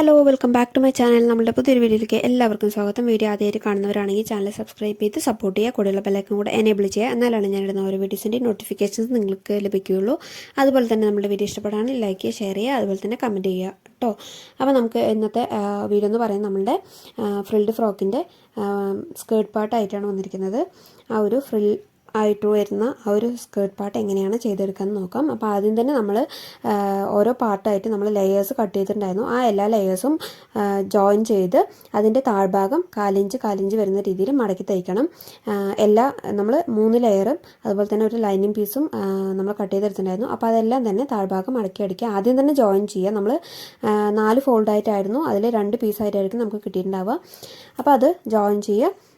Hello welcome back to my channel നമ്മുടെ പുതിയൊരു വീഡിയോയിലേക്ക് എല്ലാവർക്കും സ്വാഗതം. വീഡിയോ ആദ്യമായിട്ട് കാണുന്നവരാണെങ്കിൽ ചാനൽ സബ്സ്ക്രൈബ് ചെയ്ത് സപ്പോർട്ട് ചെയ്യുക. കൂടെയുള്ള ബെല്ലൈക്കും കൂടെ എനേബിൾ ചെയ്യുക. എന്നാലാണ് ഞാൻ ഇടുന്ന ഓരോ വീഡിയോസിന്റെ നോട്ടിഫിക്കേഷൻസ് നിങ്ങൾക്ക് ലഭിക്കുകയുള്ളൂ. അതുപോലെ തന്നെ നമ്മുടെ വീഡിയോ ഇഷ്ടപ്പെടാണെങ്കിൽ ലൈക്ക് ചെയ്യുക ഷെയർ ചെയ്യുക അതുപോലെ തന്നെ കമന്റ് ചെയ്യുക കേട്ടോ അപ്പോൾ നമുക്ക് ഇന്നത്തെ വീഡിയോ എന്ന് പറയുന്നത് നമ്മളുടെ ഫ്രിൽഡ് ഫ്രോക്കിന്റെ സ്കേർട്ട് പാർട്ടായിട്ടാണ് വന്നിരിക്കുന്നത്. ആ ഒരു ഫ്രിൽ ആയിട്ട് വരുന്ന ആ ഒരു സ്കേർട്ട് പാർട്ട് എങ്ങനെയാണ് ചെയ്തെടുക്കാമെന്ന് നോക്കാം. അപ്പോൾ ആദ്യം തന്നെ നമ്മൾ ഓരോ പാർട്ടായിട്ട് നമ്മൾ ലെയേഴ്സ് കട്ട് ചെയ്തിട്ടുണ്ടായിരുന്നു. ആ എല്ലാ ലെയേഴ്സും ജോയിൻ ചെയ്ത് അതിന്റെ താഴ്ഭാഗം കാലിഞ്ച് കാലിഞ്ച് വരുന്ന രീതിയിൽ മടക്കി തയ്ക്കണം. എല്ലാ നമ്മൾ മൂന്ന് ലെയറും അതുപോലെ തന്നെ ഒരു ലൈനിങ് പീസും നമ്മൾ കട്ട് ചെയ്തെടുത്തിട്ടുണ്ടായിരുന്നു. അപ്പോൾ അതെല്ലാം തന്നെ താഴ്ഭാഗം മടക്കി അടിക്കുക. ആദ്യം തന്നെ ജോയിൻ ചെയ്യുക. നമ്മൾ നാല് ഫോൾഡായിട്ടായിരുന്നു അതിൽ രണ്ട് പീസായിട്ടായിരിക്കും നമുക്ക് കിട്ടിയിട്ടുണ്ടാവുക. അപ്പോൾ അത് ജോയിൻ ചെയ്യുക.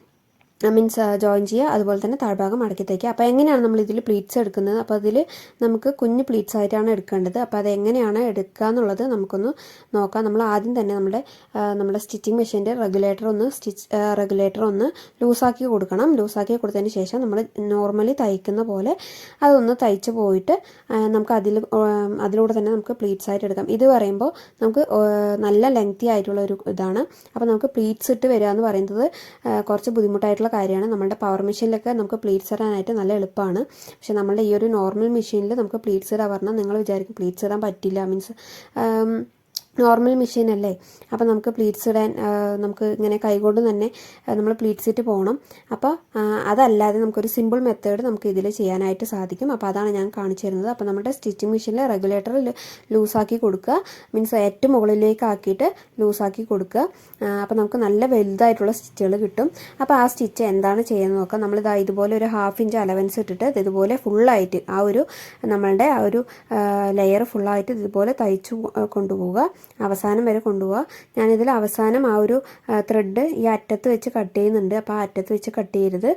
മീൻസ് ജോയിൻ ചെയ്യുക. അതുപോലെ തന്നെ താഴ്ഭാഗം മടക്കി തയ്ക്കുക. അപ്പോൾ എങ്ങനെയാണ് നമ്മൾ ഇതിൽ പ്ലീറ്റ്സ് എടുക്കുന്നത്? അപ്പോൾ അതിൽ നമുക്ക് കുഞ്ഞ് പ്ലീറ്റ്സ് ആയിട്ടാണ് എടുക്കേണ്ടത്. അപ്പോൾ അത് എങ്ങനെയാണ് എടുക്കുക എന്നുള്ളത് നമുക്കൊന്ന് നോക്കാം. നമ്മൾ ആദ്യം തന്നെ നമ്മുടെ നമ്മുടെ സ്റ്റിച്ചിങ് മെഷീന്റെ റെഗുലേറ്റർ ഒന്ന് സ്റ്റിച്ച് റെഗുലേറ്റർ ഒന്ന് ലൂസാക്കി കൊടുക്കണം. ലൂസാക്കി കൊടുത്തതിന് ശേഷം നമ്മൾ നോർമലി തയ്ക്കുന്ന പോലെ അതൊന്ന് തയ്ച്ച് പോയിട്ട് നമുക്ക് അതിൽ അതിലൂടെ തന്നെ നമുക്ക് പ്ലീറ്റ്സ് ആയിട്ട് എടുക്കാം. ഇത് പറയുമ്പോൾ നമുക്ക് നല്ല ലെങ്തി ആയിട്ടുള്ള ഒരു ഇതാണ്. അപ്പോൾ നമുക്ക് പ്ലീറ്റ്സ് ഇട്ട് വരിക എന്ന് പറയുന്നത് കുറച്ച് ബുദ്ധിമുട്ടായിട്ടുള്ള കാര്യമാണ്. നമ്മുടെ പവർ മെഷീനിലൊക്കെ നമുക്ക് പ്ലീറ്റ്സ് ഇടാനായിട്ട് നല്ല എളുപ്പമാണ്. പക്ഷേ നമ്മുടെ ഈ ഒരു നോർമൽ മെഷീനിൽ നമുക്ക് പ്ലീറ്റ്സ് ഇടാൻ പറഞ്ഞാൽ നിങ്ങൾ വിചാരിക്കും പ്ലീറ്റ്സ് ഇടാൻ പറ്റില്ല. മീൻസ് നോർമൽ മെഷീൻ അല്ലേ? അപ്പോൾ നമുക്ക് പ്ലീറ്റ്സ് ഇടാൻ നമുക്ക് ഇങ്ങനെ കൈകൊണ്ട് തന്നെ നമ്മൾ പ്ലീറ്റ്സ് ഇട്ട് പോകണം അപ്പോൾ അതല്ലാതെ നമുക്കൊരു സിമ്പിൾ മെത്തേഡ് നമുക്ക് ഇതിൽ ചെയ്യാനായിട്ട് സാധിക്കും. അപ്പോൾ അതാണ് ഞാൻ കാണിച്ചു തരുന്നത്. അപ്പോൾ നമ്മുടെ സ്റ്റിച്ചിങ് മെഷീനിൽ റെഗുലേറ്റർ ലൂസാക്കി കൊടുക്കുക. മീൻസ് ഏറ്റവും മുകളിലേക്ക് ആക്കിയിട്ട് ലൂസാക്കി കൊടുക്കുക. അപ്പോൾ നമുക്ക് നല്ല വലുതായിട്ടുള്ള സ്റ്റിച്ചുകൾ കിട്ടും. അപ്പോൾ ആ സ്റ്റിച്ച് എന്താണ് ചെയ്യുന്നത് നോക്കാം. നമ്മളിതാ ഇതുപോലെ ഒരു ഹാഫ് ഇഞ്ച് അലവൻസ് ഇട്ടിട്ട് ഇതുപോലെ ഫുള്ളായിട്ട് ആ ഒരു നമ്മളുടെ ആ ഒരു ലെയർ ഫുള്ളായിട്ട് ഇതുപോലെ തയ്ച്ചു കൊണ്ടുപോവുക. അവസാനം വരെ കൊണ്ടുപോവുക ഞാനിതിൽ അവസാനം ആ ഒരു ത്രെഡ് ഈ അറ്റത്ത് വെച്ച് കട്ട് ചെയ്യുന്നുണ്ട്. അപ്പോൾ ആ അറ്റത്ത് വെച്ച് കട്ട് ചെയ്യരുത്.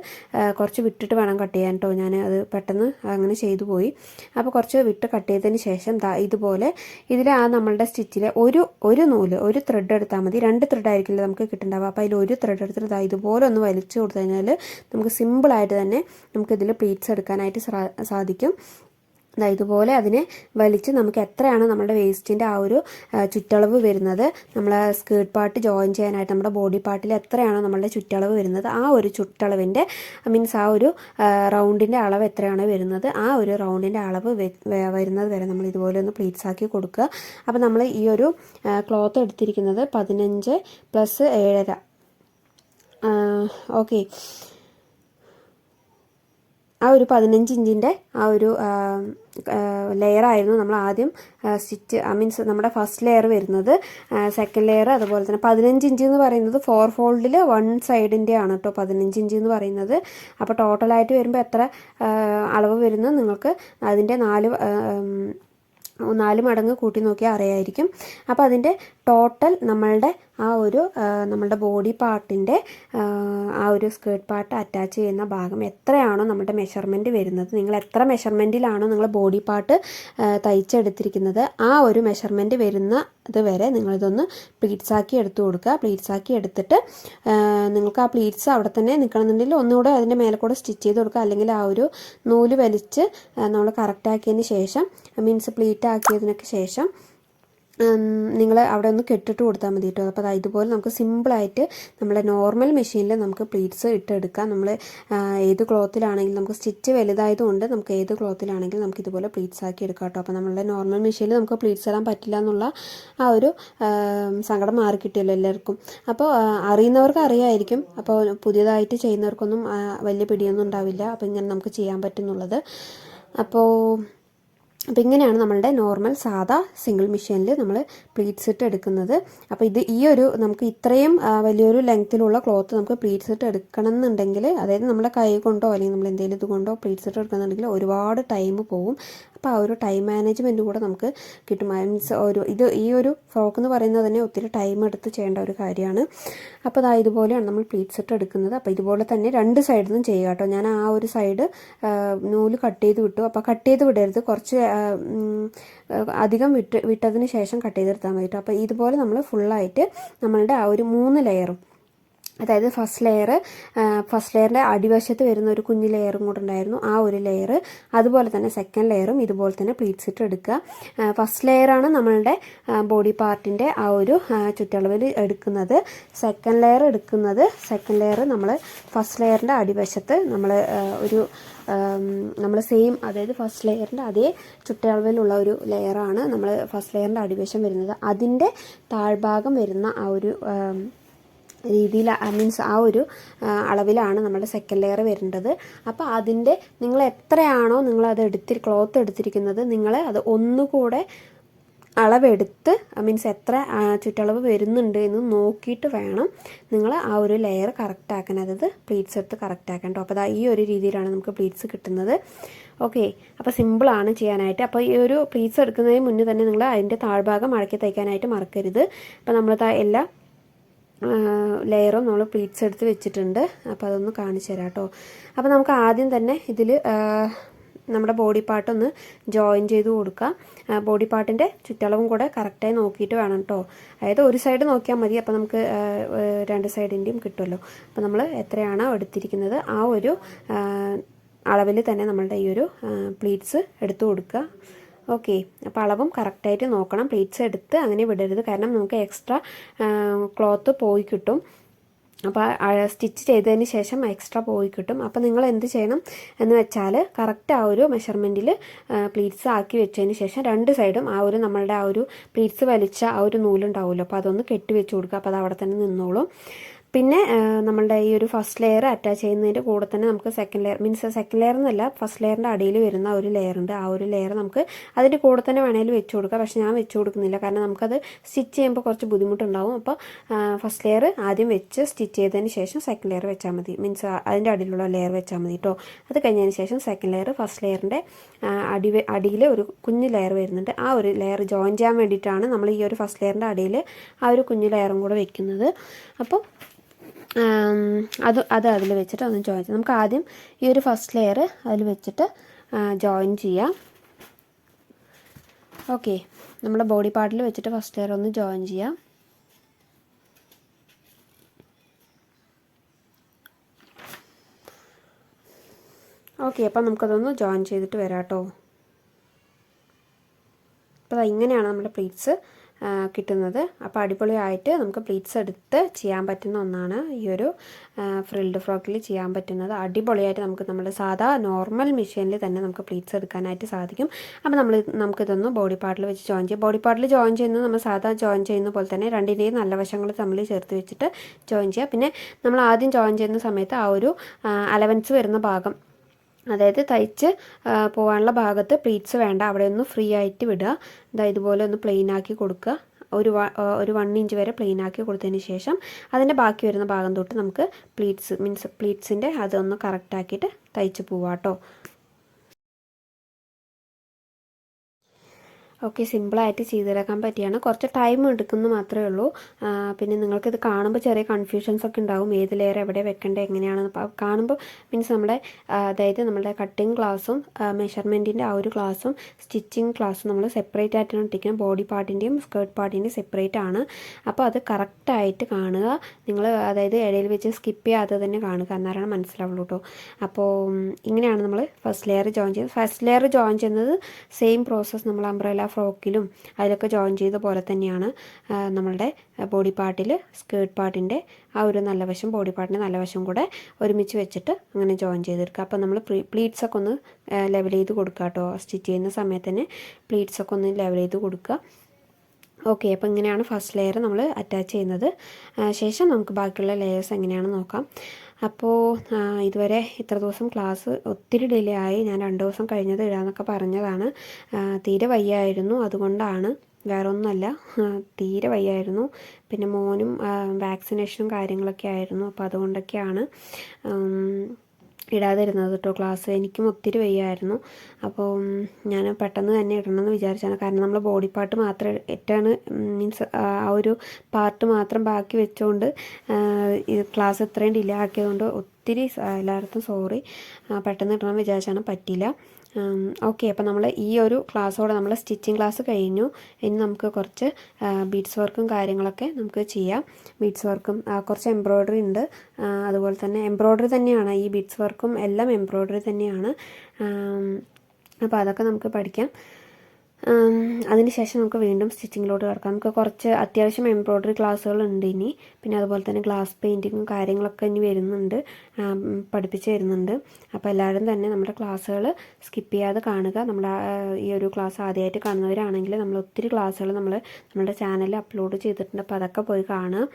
കുറച്ച് വിട്ടിട്ട് വേണം കട്ട് ചെയ്യാൻ കേട്ടോ ഞാൻ അത് പെട്ടെന്ന് അങ്ങനെ ചെയ്തു പോയി. അപ്പോൾ കുറച്ച് വിട്ട് കട്ട് ചെയ്തതിന് ശേഷം ഇതുപോലെ ഇതിൽ ആ നമ്മളുടെ സ്റ്റിച്ചിൽ ഒരു ഒരു നൂൽ ഒരു ത്രെഡ് എടുത്താൽ മതി. രണ്ട് ത്രെഡ് ആയിരിക്കില്ല നമുക്ക് കിട്ടുന്നുണ്ടാവുക അപ്പോൾ അതിൽ ഒരു ത്രെഡ് എടുത്തിട്ട് ഇതുപോലെ ഒന്ന് വലിച്ചു കൊടുത്തു കഴിഞ്ഞാൽ നമുക്ക് സിമ്പിളായിട്ട് തന്നെ നമുക്കിതിൽ പ്ലീറ്റ്സ് എടുക്കാനായിട്ട് സാധിക്കും. ഇതുപോലെ അതിനെ വലിച്ച് നമുക്ക് എത്രയാണ് നമ്മുടെ വേസ്റ്റിന്റെ ആ ഒരു ചുറ്റളവ് വരുന്നത്? നമ്മളെ സ്കേർട്ട് പാർട്ട് ജോയിൻ ചെയ്യാനായിട്ട് നമ്മുടെ ബോഡി പാർട്ടിൽ എത്രയാണോ നമ്മളുടെ ചുറ്റളവ് വരുന്നത്? ആ ഒരു ചുറ്റളവിന്റെ മീൻസ് ആ ഒരു റൗണ്ടിന്റെ അളവ് എത്രയാണോ വരുന്നത്? ആ ഒരു റൗണ്ടിന്റെ അളവ് വരുന്നത് വരെ നമ്മൾ ഇതുപോലെ ഒന്ന് പ്ലീറ്റ്സ് ആക്കി കൊടുക്കുക. അപ്പോൾ നമ്മൾ ഈ ഒരു ക്ലോത്ത് എടുത്തിരിക്കുന്നത് പതിനഞ്ച് പ്ലസ് ഏഴര. ഓക്കെ ആ ഒരു പതിനഞ്ച് ഇഞ്ചിന്റെ ആ ഒരു ലെയറായിരുന്നു നമ്മൾ ആദ്യം സ്റ്റിച്ച് ഐ മീൻസ് നമ്മുടെ ഫസ്റ്റ് ലെയർ വരുന്നത്. സെക്കൻഡ് ലെയർ അതുപോലെ തന്നെ പതിനഞ്ച് ഇഞ്ച് എന്ന് പറയുന്നത് ഫോർ ഫോൾഡിൽ വൺ സൈഡിന്റെ ആണ് കേട്ടോ പതിനഞ്ച് ഇഞ്ച് എന്ന് പറയുന്നത്. അപ്പോൾ ടോട്ടലായിട്ട് വരുമ്പോൾ എത്ര അളവ് വരുന്നത് നിങ്ങൾക്ക് അതിന്റെ നാല് നാല് മടങ്ങ് കൂട്ടി നോക്കിയാൽ അറിയായിരിക്കും. അപ്പോൾ അതിന്റെ ടോട്ടൽ നമ്മളുടെ ആ ഒരു നമ്മളുടെ ബോഡി പാർട്ടിന്റെ ആ ഒരു സ്കേർട്ട് പാർട്ട് അറ്റാച്ച് ചെയ്യുന്ന ഭാഗം എത്രയാണോ നമ്മുടെ മെഷർമെന്റ് വരുന്നത്. നിങ്ങൾ എത്ര മെഷർമെന്റിലാണോ നിങ്ങൾ ബോഡി പാർട്ട് തയ്ച്ചെടുത്തിരിക്കുന്നത്. ആ ഒരു മെഷർമെന്റ് വരുന്ന ഇതുവരെ നിങ്ങളിതൊന്ന് പ്ലീറ്റ്സ് ആക്കി എടുത്തു കൊടുക്കുക. പ്ലീറ്റ്സാക്കി എടുത്തിട്ട് നിങ്ങൾക്ക് ആ പ്ലീറ്റ്സ് അവിടെ തന്നെ നിൽക്കണമെന്നുണ്ടെങ്കിൽ ഒന്നുകൂടെ അതിന്റെ മേലെ കൂടെ സ്റ്റിച്ച് ചെയ്ത് കൊടുക്കുക. അല്ലെങ്കിൽ ആ ഒരു നൂൽ വലിച്ച് നമ്മൾ കറക്റ്റ് ആക്കിയതിന് ശേഷം മീൻസ് പ്ലീറ്റ് ആക്കിയതിനൊക്കെ ശേഷം നിങ്ങൾ അവിടെ ഒന്ന് കെട്ടിട്ട് കൊടുത്താൽ മതി കേട്ടോ അപ്പോൾ ഇതുപോലെ നമുക്ക് സിമ്പിളായിട്ട് നമ്മുടെ നോർമൽ മെഷീനിൽ നമുക്ക് പ്ലീറ്റ്സ് ഇട്ടെടുക്കാം. നമ്മൾ ഏത് ക്ലോത്തിലാണെങ്കിലും നമുക്ക് സ്റ്റിച്ച് വലുതായതുകൊണ്ട് നമുക്ക് ഏത് ക്ലോത്തിലാണെങ്കിലും നമുക്ക് ഇതുപോലെ പ്ലീറ്റ്സ് ആക്കി എടുക്കാം കേട്ടോ അപ്പോൾ നമ്മളുടെ നോർമൽ മെഷീനിൽ നമുക്ക് പ്ലീറ്റ്സ് ഇടാൻ പറ്റില്ല എന്നുള്ള ആ ഒരു സങ്കടം മാറി കിട്ടിയല്ലോ എല്ലാവർക്കും. അപ്പോൾ അറിയുന്നവർക്ക് അറിയായിരിക്കും. അപ്പോൾ പുതിയതായിട്ട് ചെയ്യുന്നവർക്കൊന്നും വലിയ പിടിയൊന്നും ഉണ്ടാവില്ല. അപ്പോൾ ഇങ്ങനെ നമുക്ക് ചെയ്യാൻ പറ്റുന്നുള്ളത്. അപ്പോൾ അപ്പോൾ ഇങ്ങനെയാണ് നമ്മളുടെ നോർമൽ സാധാ സിംഗിൾ മെഷീനിൽ നമ്മൾ പ്ലീറ്റ്സ് ഇട്ട് എടുക്കുന്നത്. അപ്പോൾ ഇത് ഈ ഒരു നമുക്ക് ഇത്രയും വലിയൊരു ലെങ്ത്തിലുള്ള ക്ലോത്ത് നമുക്ക് പ്ലീറ്റ്സ് ഇട്ട് എടുക്കണം എന്നുണ്ടെങ്കിൽ അതായത് നമ്മുടെ കൈ കൊണ്ടോ അല്ലെങ്കിൽ നമ്മൾ എന്തെങ്കിലും ഇത് കൊണ്ടോ പ്ലീറ്റ്സ് ഇട്ട് എടുക്കുന്നുണ്ടെങ്കിൽ ഒരുപാട് ടൈം പോകും. അപ്പോൾ ആ ഒരു ടൈം മാനേജ്മെന്റ് കൂടെ നമുക്ക് കിട്ടും. മീൻസ് ഒരു ഇത് ഈ ഒരു ഫ്രോക്ക് എന്ന് പറയുന്നത് തന്നെ ഒത്തിരി ടൈം എടുത്ത് ചെയ്യേണ്ട ഒരു കാര്യമാണ്. അപ്പോൾ അതാ ഇതുപോലെയാണ് നമ്മൾ പ്ലീറ്റ്സ് സെറ്റ് എടുക്കുന്നത്. അപ്പോൾ ഇതുപോലെ തന്നെ രണ്ട് സൈഡിൽ നിന്നും ചെയ്യുക കേട്ടോ. ഞാൻ ആ ഒരു സൈഡ് നൂൽ കട്ട് ചെയ്ത് വിട്ടു. അപ്പോൾ കട്ട് ചെയ്ത് വിടരുത്. കുറച്ച് അധികം വിട്ട് വിട്ടതിന് ശേഷം കട്ട് ചെയ്തെടുത്താൽ മതി കേട്ടോ. അപ്പോൾ ഇതുപോലെ നമ്മൾ ഫുള്ളായിട്ട് നമ്മളുടെ ആ ഒരു മൂന്ന് ലെയറും അതായത് ഫസ്റ്റ് ലെയർ ഫസ്റ്റ് ലെയറിന്റെ അടിവശത്ത് വരുന്ന ഒരു കുഞ്ഞു ലെയറും കൂടെ ഉണ്ടായിരുന്നു. ആ ഒരു ലെയർ അതുപോലെ തന്നെ സെക്കൻഡ് ലെയറും ഇതുപോലെ തന്നെ പ്ലീറ്റ്സ് ഇട്ട് എടുക്കുക. ഫസ്റ്റ് ലെയറാണ് നമ്മളുടെ ബോഡി പാർട്ടിന്റെ ആ ഒരു ചുറ്റളവിൽ എടുക്കുന്നത്. സെക്കൻഡ് ലെയർ എടുക്കുന്നത് സെക്കൻഡ് ലെയർ നമ്മൾ ഫസ്റ്റ് ലെയറിന്റെ അടിവശത്ത് നമ്മൾ ഒരു നമ്മൾ സെയിം അതായത് ഫസ്റ്റ് ലെയറിന്റെ അതേ ചുറ്റളവിലുള്ള ഒരു ലെയറാണ് നമ്മൾ ഫസ്റ്റ് ലെയറിന്റെ അടിവശം വരുന്നത്. അതിന്റെ താഴ്ഭാഗം വരുന്ന ആ ഒരു രീതിയിൽ മീൻസ് ആ ഒരു അളവിലാണ് നമ്മുടെ സെക്കൻഡ് ലെയർ വരേണ്ടത് അപ്പോൾ അതിന്റെ നിങ്ങൾ എത്രയാണോ നിങ്ങൾ അത് എടുത്തി ക്ലോത്ത് എടുത്തിരിക്കുന്നത് നിങ്ങൾ അത് ഒന്നുകൂടെ അളവെടുത്ത് മീൻസ് എത്ര ചുറ്റളവ് വരുന്നുണ്ട് എന്ന് നോക്കിയിട്ട് വേണം നിങ്ങൾ ആ ഒരു ലെയർ കറക്റ്റ് ആക്കാൻ. അതായത് പ്ലീറ്റ്സ് എടുത്ത് കറക്റ്റ് അപ്പോൾ അതാ ഈ ഒരു രീതിയിലാണ് നമുക്ക് പ്ലീറ്റ്സ് കിട്ടുന്നത്. ഓക്കെ അപ്പോൾ സിമ്പിളാണ് ചെയ്യാനായിട്ട്. അപ്പോൾ ഈ ഒരു പ്ലീറ്റ്സ് എടുക്കുന്നതിന് മുന്നേ തന്നെ നിങ്ങൾ അതിന്റെ താഴ്ഭാഗം മടക്കി തയ്ക്കാനായിട്ട് മറക്കരുത്. അപ്പോൾ നമ്മൾ എല്ലാ ലെയറും നമ്മൾ പ്ലീറ്റ്സ് എടുത്ത് വെച്ചിട്ടുണ്ട്. അപ്പോൾ അതൊന്ന് കാണിച്ചു തരാം കേട്ടോ. അപ്പോൾ നമുക്ക് ആദ്യം തന്നെ ഇതിൽ നമ്മുടെ ബോഡി പാർട്ടൊന്ന് ജോയിൻ ചെയ്ത് കൊടുക്കുക ബോഡി പാർട്ടിന്റെ ചുറ്റളവും കൂടെ കറക്റ്റായി നോക്കിയിട്ട് വേണം കേട്ടോ. അതായത് ഒരു സൈഡ് നോക്കിയാൽ മതി. അപ്പോൾ നമുക്ക് രണ്ട് സൈഡിന്റെയും കിട്ടുമല്ലോ. അപ്പോൾ നമ്മൾ എത്രയാണോ എടുത്തിരിക്കുന്നത് ആ ഒരു അളവിൽ തന്നെ നമ്മളുടെ ഈ ഒരു പ്ലീറ്റ്സ് എടുത്തു കൊടുക്കുക. ഓക്കെ. അപ്പോൾ അളവും കറക്റ്റായിട്ട് നോക്കണം. പ്ലേറ്റ്സ് എടുത്ത് അങ്ങനെ വിടരുത്. കാരണം നമുക്ക് എക്സ്ട്രാ ക്ലോത്ത് പോയി കിട്ടും. അപ്പോൾ സ്റ്റിച്ച് ചെയ്തതിന് ശേഷം എക്സ്ട്രാ പോയി കിട്ടും. അപ്പോൾ നിങ്ങൾ എന്ത് ചെയ്യണം എന്ന് വെച്ചാൽ കറക്റ്റ് ആ ഒരു മെഷർമെന്റിൽ പ്ലീറ്റ്സ് ആക്കി വെച്ചതിന് ശേഷം രണ്ട് സൈഡും ആ ഒരു നമ്മളുടെ ആ ഒരു പ്ലീറ്റ്സ് വലിച്ച ആ ഒരു നൂലുണ്ടാവുമല്ലോ. അപ്പോൾ അതൊന്ന് കെട്ടി വെച്ച് കൊടുക്കുക. അപ്പോൾ അത് അവിടെ തന്നെ നിന്നോളും. പിന്നെ നമ്മളുടെ ഈ ഒരു ഫസ്റ്റ് ലെയർ അറ്റാച്ച് ചെയ്യുന്നതിന്റെ കൂടെ തന്നെ നമുക്ക് second layer means second layer എന്നല്ല ഫസ്റ്റ് ലെയറിന്റെ അടിയിൽ വരുന്ന ഒരു ലെയർ ഉണ്ട്. ആ ഒരു ലെയർ നമുക്ക് അതിന്റെ കൂടെ തന്നെ വേണമെങ്കിൽ വെച്ച് കൊടുക്കാം. പക്ഷേ ഞാൻ വെച്ച് കൊടുക്കുന്നില്ല. കാരണം നമുക്കത് സ്റ്റിച്ച് ചെയ്യുമ്പോൾ കുറച്ച് ബുദ്ധിമുട്ടുണ്ടാവും. അപ്പോൾ ഫസ്റ്റ് ലെയർ ആദ്യം വെച്ച് സ്റ്റിച്ച് ചെയ്തതിന് ശേഷം സെക്കൻഡ് ലെയർ വെച്ചാൽ മതി. മീൻസ് അതിന്റെ അടിയിലുള്ള ലെയർ വെച്ചാൽ മതി കേട്ടോ അത് കഴിഞ്ഞതിന് ശേഷം സെക്കൻഡ് ലെയർ ഫസ്റ്റ് ലെയറിന്റെ അടി അടിയിൽ ഒരു കുഞ്ഞ് ലെയർ വരുന്നുണ്ട്. ആ ഒരു ലെയർ ജോയിൻ ചെയ്യാൻ വേണ്ടിയിട്ടാണ് നമ്മൾ ഈ ഒരു ഫസ്റ്റ് ലെയറിന്റെ അടിയിൽ ആ ഒരു കുഞ്ഞ് ലെയറും കൂടെ വെക്കുന്നത്. അപ്പോൾ അത് അത് അതിൽ വെച്ചിട്ട് ഒന്ന് ജോയിൻ ചെയ്യാം. നമുക്ക് ആദ്യം ഈ ഒരു ഫസ്റ്റ് ലെയർ അതിൽ വെച്ചിട്ട് ജോയിൻ ചെയ്യാം. ഓക്കെ നമ്മുടെ ബോഡി പാർട്ടിൽ വെച്ചിട്ട് ഫസ്റ്റ് ലെയർ ഒന്ന് ജോയിൻ ചെയ്യാം. ഓക്കെ അപ്പം നമുക്കതൊന്ന് ജോയിൻ ചെയ്തിട്ട് വരാം കേട്ടോ അപ്പോൾ ഇങ്ങനെയാണ് നമ്മുടെ പ്ലീറ്റ്സ് കിട്ടുന്നത്. അപ്പോൾ അടിപൊളിയായിട്ട് നമുക്ക് പ്ലീറ്റ്സ് എടുത്ത് ചെയ്യാൻ പറ്റുന്ന ഒന്നാണ് ഈ ഒരു ഫ്രിൽഡ് ഫ്രോക്കിൽ ചെയ്യാൻ പറ്റുന്നത്. അടിപൊളിയായിട്ട് നമുക്ക് നമ്മുടെ സാധാ നോർമൽ മെഷീനിൽ തന്നെ നമുക്ക് പ്ലീറ്റ്സ് എടുക്കാനായിട്ട് സാധിക്കും. അപ്പോൾ നമ്മൾ നമുക്കിതൊന്ന് ബോഡി പാർട്ടിൽ വെച്ച് ജോയിൻ ചെയ്യാം. ബോഡി പാർട്ടിൽ ജോയിൻ ചെയ്യുന്നത് നമ്മൾ സാധാ ജോയിൻ ചെയ്യുന്ന പോലെ തന്നെ രണ്ടിന്റെയും നല്ല വശങ്ങൾ തമ്മിൽ ചേർത്ത് വെച്ചിട്ട് ജോയിൻ ചെയ്യുക പിന്നെ നമ്മൾ ആദ്യം ജോയിൻ ചെയ്യുന്ന സമയത്ത് ആ ഒരു അലവൻസ് വരുന്ന ഭാഗം അതായത് തയ്ച്ച് പോകാനുള്ള ഭാഗത്ത് പ്ലീറ്റ്സ് വേണ്ട. അവിടെ ഒന്ന് ഫ്രീ ആയിട്ട് വിടുക. ഇതാ ഇതുപോലെ ഒന്ന് പ്ലെയിൻ ആക്കി കൊടുക്കുക. ഒരു ഒരു വൺ ഇഞ്ച് വരെ പ്ലെയിൻ ആക്കി കൊടുത്തതിന് ശേഷം അതിന്റെ ബാക്കി വരുന്ന ഭാഗം തൊട്ട് നമുക്ക് പ്ലീറ്റ്സ് മീൻസ് പ്ലീറ്റ്സിന്റെ അതൊന്ന് കറക്റ്റ് ആക്കിയിട്ട് തയ്ച്ച് പോവാട്ടോ. ഓക്കെ സിമ്പിളായിട്ട് ചെയ്തെടുക്കാൻ പറ്റിയാണ്. കുറച്ച് ടൈം എടുക്കുന്നു മാത്രമേ ഉള്ളൂ. പിന്നെ നിങ്ങൾക്കിത് കാണുമ്പോൾ ചെറിയ കൺഫ്യൂഷൻസ് ഒക്കെ ഉണ്ടാവും. ഏത് ലെയർ എവിടെ വെക്കേണ്ടത് എങ്ങനെയാണെന്ന് കാണുമ്പോൾ മീൻസ് നമ്മുടെ അതായത് നമ്മുടെ കട്ടിങ് ക്ലാസ്സും മെഷർമെന്റിന്റെ ആ ഒരു ക്ലാസ്സും സ്റ്റിച്ചിങ് ക്ലാസ്സും നമ്മൾ സെപ്പറേറ്റ് ആയിട്ടാണ് ഇട്ടിരിക്കുന്നത്. ബോഡി പാർട്ടിന്റെയും സ്കേർട്ട് പാർട്ടിന്റെയും സെപ്പറേറ്റ് ആണ്. അപ്പോൾ അത് കറക്റ്റായിട്ട് കാണുക. നിങ്ങൾ അതായത് ഇടയിൽ വെച്ച് സ്കിപ്പ് ചെയ്യാതെ തന്നെ കാണുക എന്നാലാണ് മനസ്സിലാവുള്ളൂ കേട്ടോ അപ്പോൾ ഇങ്ങനെയാണ് നമ്മൾ ഫസ്റ്റ് ലെയർ ജോയിൻ ചെയ്യുന്നത് ഫസ്റ്റ് ലെയർ ജോയിൻ ചെയ്യുന്നത് സെയിം പ്രോസസ്സ് നമ്മൾ അംബ്രല ഫ്രോക്കിലും അതിലൊക്കെ ജോയിൻ ചെയ്ത പോലെ തന്നെയാണ് നമ്മളുടെ ബോഡി പാർട്ടിൽ സ്കേർട്ട് പാർട്ടിന്റെ ആ ഒരു നല്ല വശം ബോഡി പാർട്ടിന്റെ നല്ല വശം കൂടെ ഒരുമിച്ച് വെച്ചിട്ട് അങ്ങനെ ജോയിൻ ചെയ്തെടുക്കുക. അപ്പോൾ നമ്മൾ പ്ലീറ്റ്സ് ഒക്കെ ഒന്ന് ലെവൽ ചെയ്ത് കൊടുക്കുക കേട്ടോ. സ്റ്റിച്ച് ചെയ്യുന്ന സമയത്ത് തന്നെ പ്ലീറ്റ്സ് ഒക്കെ ഒന്ന് ലെവൽ ചെയ്ത് കൊടുക്കുക. ഓക്കെ അപ്പോൾ ഇങ്ങനെയാണ് ഫസ്റ്റ് ലെയർ നമ്മൾ അറ്റാച്ച് ചെയ്യുന്നത്. ശേഷം നമുക്ക് ബാക്കിയുള്ള ലെയേഴ്സ് എങ്ങനെയാണെന്ന് നോക്കാം. അപ്പോൾ ഇതുവരെ ഇത്ര ദിവസം ക്ലാസ് ഒത്തിരി ഡിലേ ആയി. ഞാൻ രണ്ട് ദിവസം കഴിഞ്ഞത് ഇടാന്നൊക്കെ പറഞ്ഞതാണ്. തീരെ വയ്യായിരുന്നു. അതുകൊണ്ടാണ്. വേറെ ഒന്നുമല്ല തീരെ വയ്യായിരുന്നു. പിന്നെ മോനും വാക്സിനേഷനും കാര്യങ്ങളൊക്കെ ആയിരുന്നു. അപ്പോൾ അതുകൊണ്ടൊക്കെയാണ്. ഇടാതിരുന്നത് കേട്ടോ. ക്ലാസ് എനിക്കും ഒത്തിരി വയ്യായിരുന്നു. അപ്പോൾ ഞാൻ പെട്ടെന്ന് തന്നെ ഇടണമെന്ന് വിചാരിച്ചാണ്. കാരണം നമ്മൾ ബോഡി പാർട്ട് മാത്രം ഇട്ടാണ് മീൻസ് ആ ഒരു പാർട്ട് മാത്രം ബാക്കി വെച്ചുകൊണ്ട് ക്ലാസ് ഇത്രയും ഡിലേ ആക്കിയതുകൊണ്ട് ഒത്തിരി എല്ലായിടത്തും സോറി പെട്ടെന്ന് ഇടണമെന്ന് വിചാരിച്ചാണ്. പറ്റിയില്ല. ഓക്കെ അപ്പോൾ നമ്മൾ ഈ ഒരു ക്ലാസ്സോടെ നമ്മൾ സ്റ്റിച്ചിങ് ക്ലാസ് കഴിഞ്ഞു. ഇനി നമുക്ക് കുറച്ച് ബീഡ്സ് വർക്കും കാര്യങ്ങളൊക്കെ നമുക്ക് ചെയ്യാം. ബീഡ്സ് വർക്കും കുറച്ച് എംബ്രോയ്ഡറി ഉണ്ട്. അതുപോലെ തന്നെ എംബ്രോയ്ഡറി തന്നെയാണ്. ഈ ബീഡ്സ് വർക്കും എല്ലാം എംബ്രോയ്ഡറി തന്നെയാണ്. അപ്പോൾ അതൊക്കെ നമുക്ക് പഠിക്കാം. അതിന് ശേഷം നമുക്ക് വീണ്ടും സ്റ്റിച്ചിങ്ങിലോട്ട് കിടക്കാം. നമുക്ക് കുറച്ച് അത്യാവശ്യം എംബ്രോയ്ഡറി ക്ലാസ്സുകൾ ഉണ്ട് ഇനി. പിന്നെ അതുപോലെ തന്നെ ഗ്ലാസ് പെയിന്റിങ്ങും കാര്യങ്ങളൊക്കെ ഇനി വരുന്നുണ്ട്. പഠിപ്പിച്ച് വരുന്നുണ്ട്. അപ്പോൾ എല്ലാവരും തന്നെ നമ്മുടെ ക്ലാസ്സുകൾ സ്കിപ്പ് ചെയ്യാതെ കാണുക. നമ്മുടെ ഈ ഒരു ക്ലാസ് ആദ്യമായിട്ട് കാണുന്നവരാണെങ്കിൽ നമ്മൾ ഒത്തിരി ക്ലാസ്സുകൾ നമ്മൾ നമ്മുടെ ചാനലിൽ അപ്ലോഡ് ചെയ്തിട്ടുണ്ട്. അപ്പോൾ അതൊക്കെ പോയി കാണുക.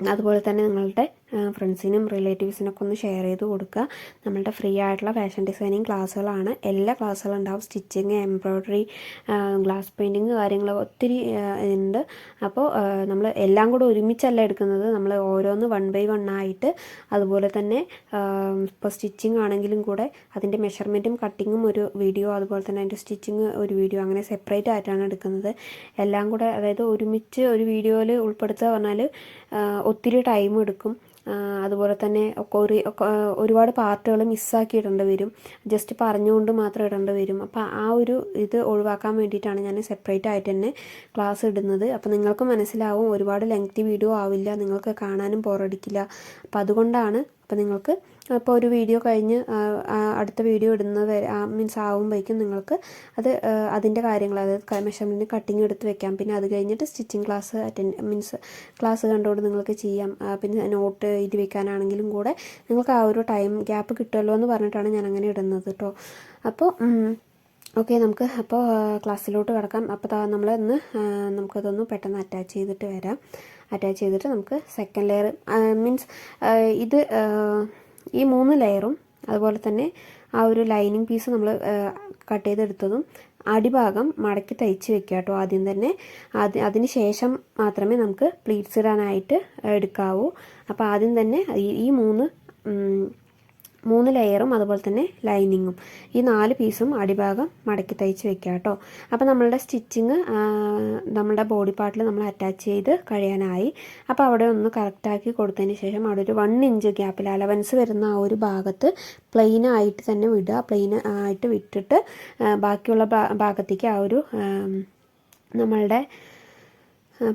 അതുപോലെ തന്നെ നിങ്ങളുടെ ഫ്രണ്ട്സിനും റിലേറ്റീവ്സിനൊക്കെ ഒന്ന് ഷെയർ ചെയ്ത് കൊടുക്കുക നമ്മളുടെ ഫ്രീ ആയിട്ടുള്ള ഫാഷൻ ഡിസൈനിങ് ക്ലാസ്സുകളാണ് എല്ലാ ക്ലാസ്സുകളും ഉണ്ടാവും. സ്റ്റിച്ചിങ് എംബ്രോയ്ഡറി ഗ്ലാസ് പെയിന്റിങ് കാര്യങ്ങൾ ഒത്തിരി ഉണ്ട് അപ്പോൾ നമ്മൾ എല്ലാം കൂടെ ഒരുമിച്ചല്ല എടുക്കുന്നത്. നമ്മൾ ഓരോന്ന് വൺ ബൈ വൺ ആയിട്ട് അതുപോലെ തന്നെ ഇപ്പോൾ സ്റ്റിച്ചിങ് ആണെങ്കിലും കൂടെ അതിന്റെ മെഷർമെന്റും കട്ടിങ്ങും ഒരു വീഡിയോ അതുപോലെ തന്നെ അതിന്റെ സ്റ്റിച്ചിങ് ഒരു വീഡിയോ അങ്ങനെ സെപ്പറേറ്റ് ആയിട്ടാണ് എടുക്കുന്നത്. എല്ലാം കൂടെ അതായത് ഒരുമിച്ച് ഒരു വീഡിയോയിൽ ഉൾപ്പെടുത്തുക പറഞ്ഞാൽ ഒത്തിരി ടൈം എടുക്കും. അതുപോലെ തന്നെ ഒരു ഒരുപാട് പാർട്ടുകൾ മിസ്സാക്കി ഇടേണ്ടി വരും. ജസ്റ്റ് പറഞ്ഞുകൊണ്ട് മാത്രം ഇടേണ്ടി വരും. അപ്പോൾ ആ ഒരു ഇത് ഒഴിവാക്കാൻ വേണ്ടിയിട്ടാണ് ഞാൻ സെപ്പറേറ്റ് ആയിട്ട് തന്നെ ക്ലാസ് ഇടുന്നത്. അപ്പോൾ നിങ്ങൾക്ക് മനസ്സിലാവും ഒരുപാട് ലെങ്തി വീഡിയോ ആവില്ല. നിങ്ങൾക്ക് കാണാനും ബോറടിക്കില്ല അപ്പോൾ അതുകൊണ്ടാണ് അപ്പോൾ നിങ്ങൾക്ക് ഇപ്പോൾ ഒരു വീഡിയോ കഴിഞ്ഞ് അടുത്ത വീഡിയോ ഇടുന്ന വരെ മീൻസ് ആകുമ്പോഴേക്കും നിങ്ങൾക്ക് അത് അതിന്റെ കാര്യങ്ങൾ അതായത് മെഷർമെന്റിന് കട്ടിങ് എടുത്ത് വെക്കാം. പിന്നെ അത് കഴിഞ്ഞിട്ട് stitching class attend means class കണ്ടുകൊണ്ട് നിങ്ങൾക്ക് ചെയ്യാം. പിന്നെ നോട്ട് എഴുതി വെക്കാനാണെങ്കിലും കൂടെ നിങ്ങൾക്ക് ആ ഒരു ടൈം ഗ്യാപ്പ് കിട്ടുമല്ലോ എന്ന് പറഞ്ഞിട്ടാണ് ഞാൻ അങ്ങനെ ഇടുന്നത് കേട്ടോ അപ്പോൾ ഓക്കെ നമുക്ക് അപ്പോൾ ക്ലാസ്സിലോട്ട് കിടക്കാം. അപ്പോൾ നമ്മൾ ഇന്ന് നമുക്കതൊന്ന് പെട്ടെന്ന് അറ്റാച്ച് ചെയ്തിട്ട് വരാം. അറ്റാച്ച് ചെയ്തിട്ട് നമുക്ക് സെക്കൻഡ് ലെയർ മീൻസ് ഇത് ഈ മൂന്ന് ലെയറും അതുപോലെ തന്നെ ആ ഒരു ലൈനിങ് പീസ് നമ്മൾ കട്ട് ചെയ്തെടുത്തതും അടിഭാഗം മടക്കി തയ്ച്ച് വെക്കുക കേട്ടോ ആദ്യം തന്നെ. അത് അതിന് ശേഷം മാത്രമേ നമുക്ക് പ്ലീറ്റ്സ് ഇടാനായിട്ട് എടുക്കാവൂ. അപ്പോൾ ആദ്യം തന്നെ ഈ മൂന്ന് മൂന്ന് ലെയറും അതുപോലെ തന്നെ ലൈനിങ്ങും ഈ നാല് പീസും അടിഭാഗം മടക്കി തയ്ച്ച് വെക്കുക കേട്ടോ അപ്പോൾ നമ്മളുടെ സ്റ്റിച്ചിങ് നമ്മളുടെ ബോഡി പാർട്ടിൽ നമ്മൾ അറ്റാച്ച് ചെയ്ത് കഴിയാനായി. അപ്പോൾ അവിടെ ഒന്ന് കറക്റ്റാക്കി കൊടുത്തതിന് ശേഷം അവിടെ ഒരു വൺ ഇഞ്ച് ഗ്യാപ്പിൽ അലവൻസ് വരുന്ന ആ ഒരു ഭാഗത്ത് പ്ലെയിൻ ആയിട്ട് തന്നെ വിടുക. പ്ലെയിൻ ആയിട്ട് വിട്ടിട്ട് ബാക്കിയുള്ള ഭാഗത്തേക്ക് ആ ഒരു നമ്മളുടെ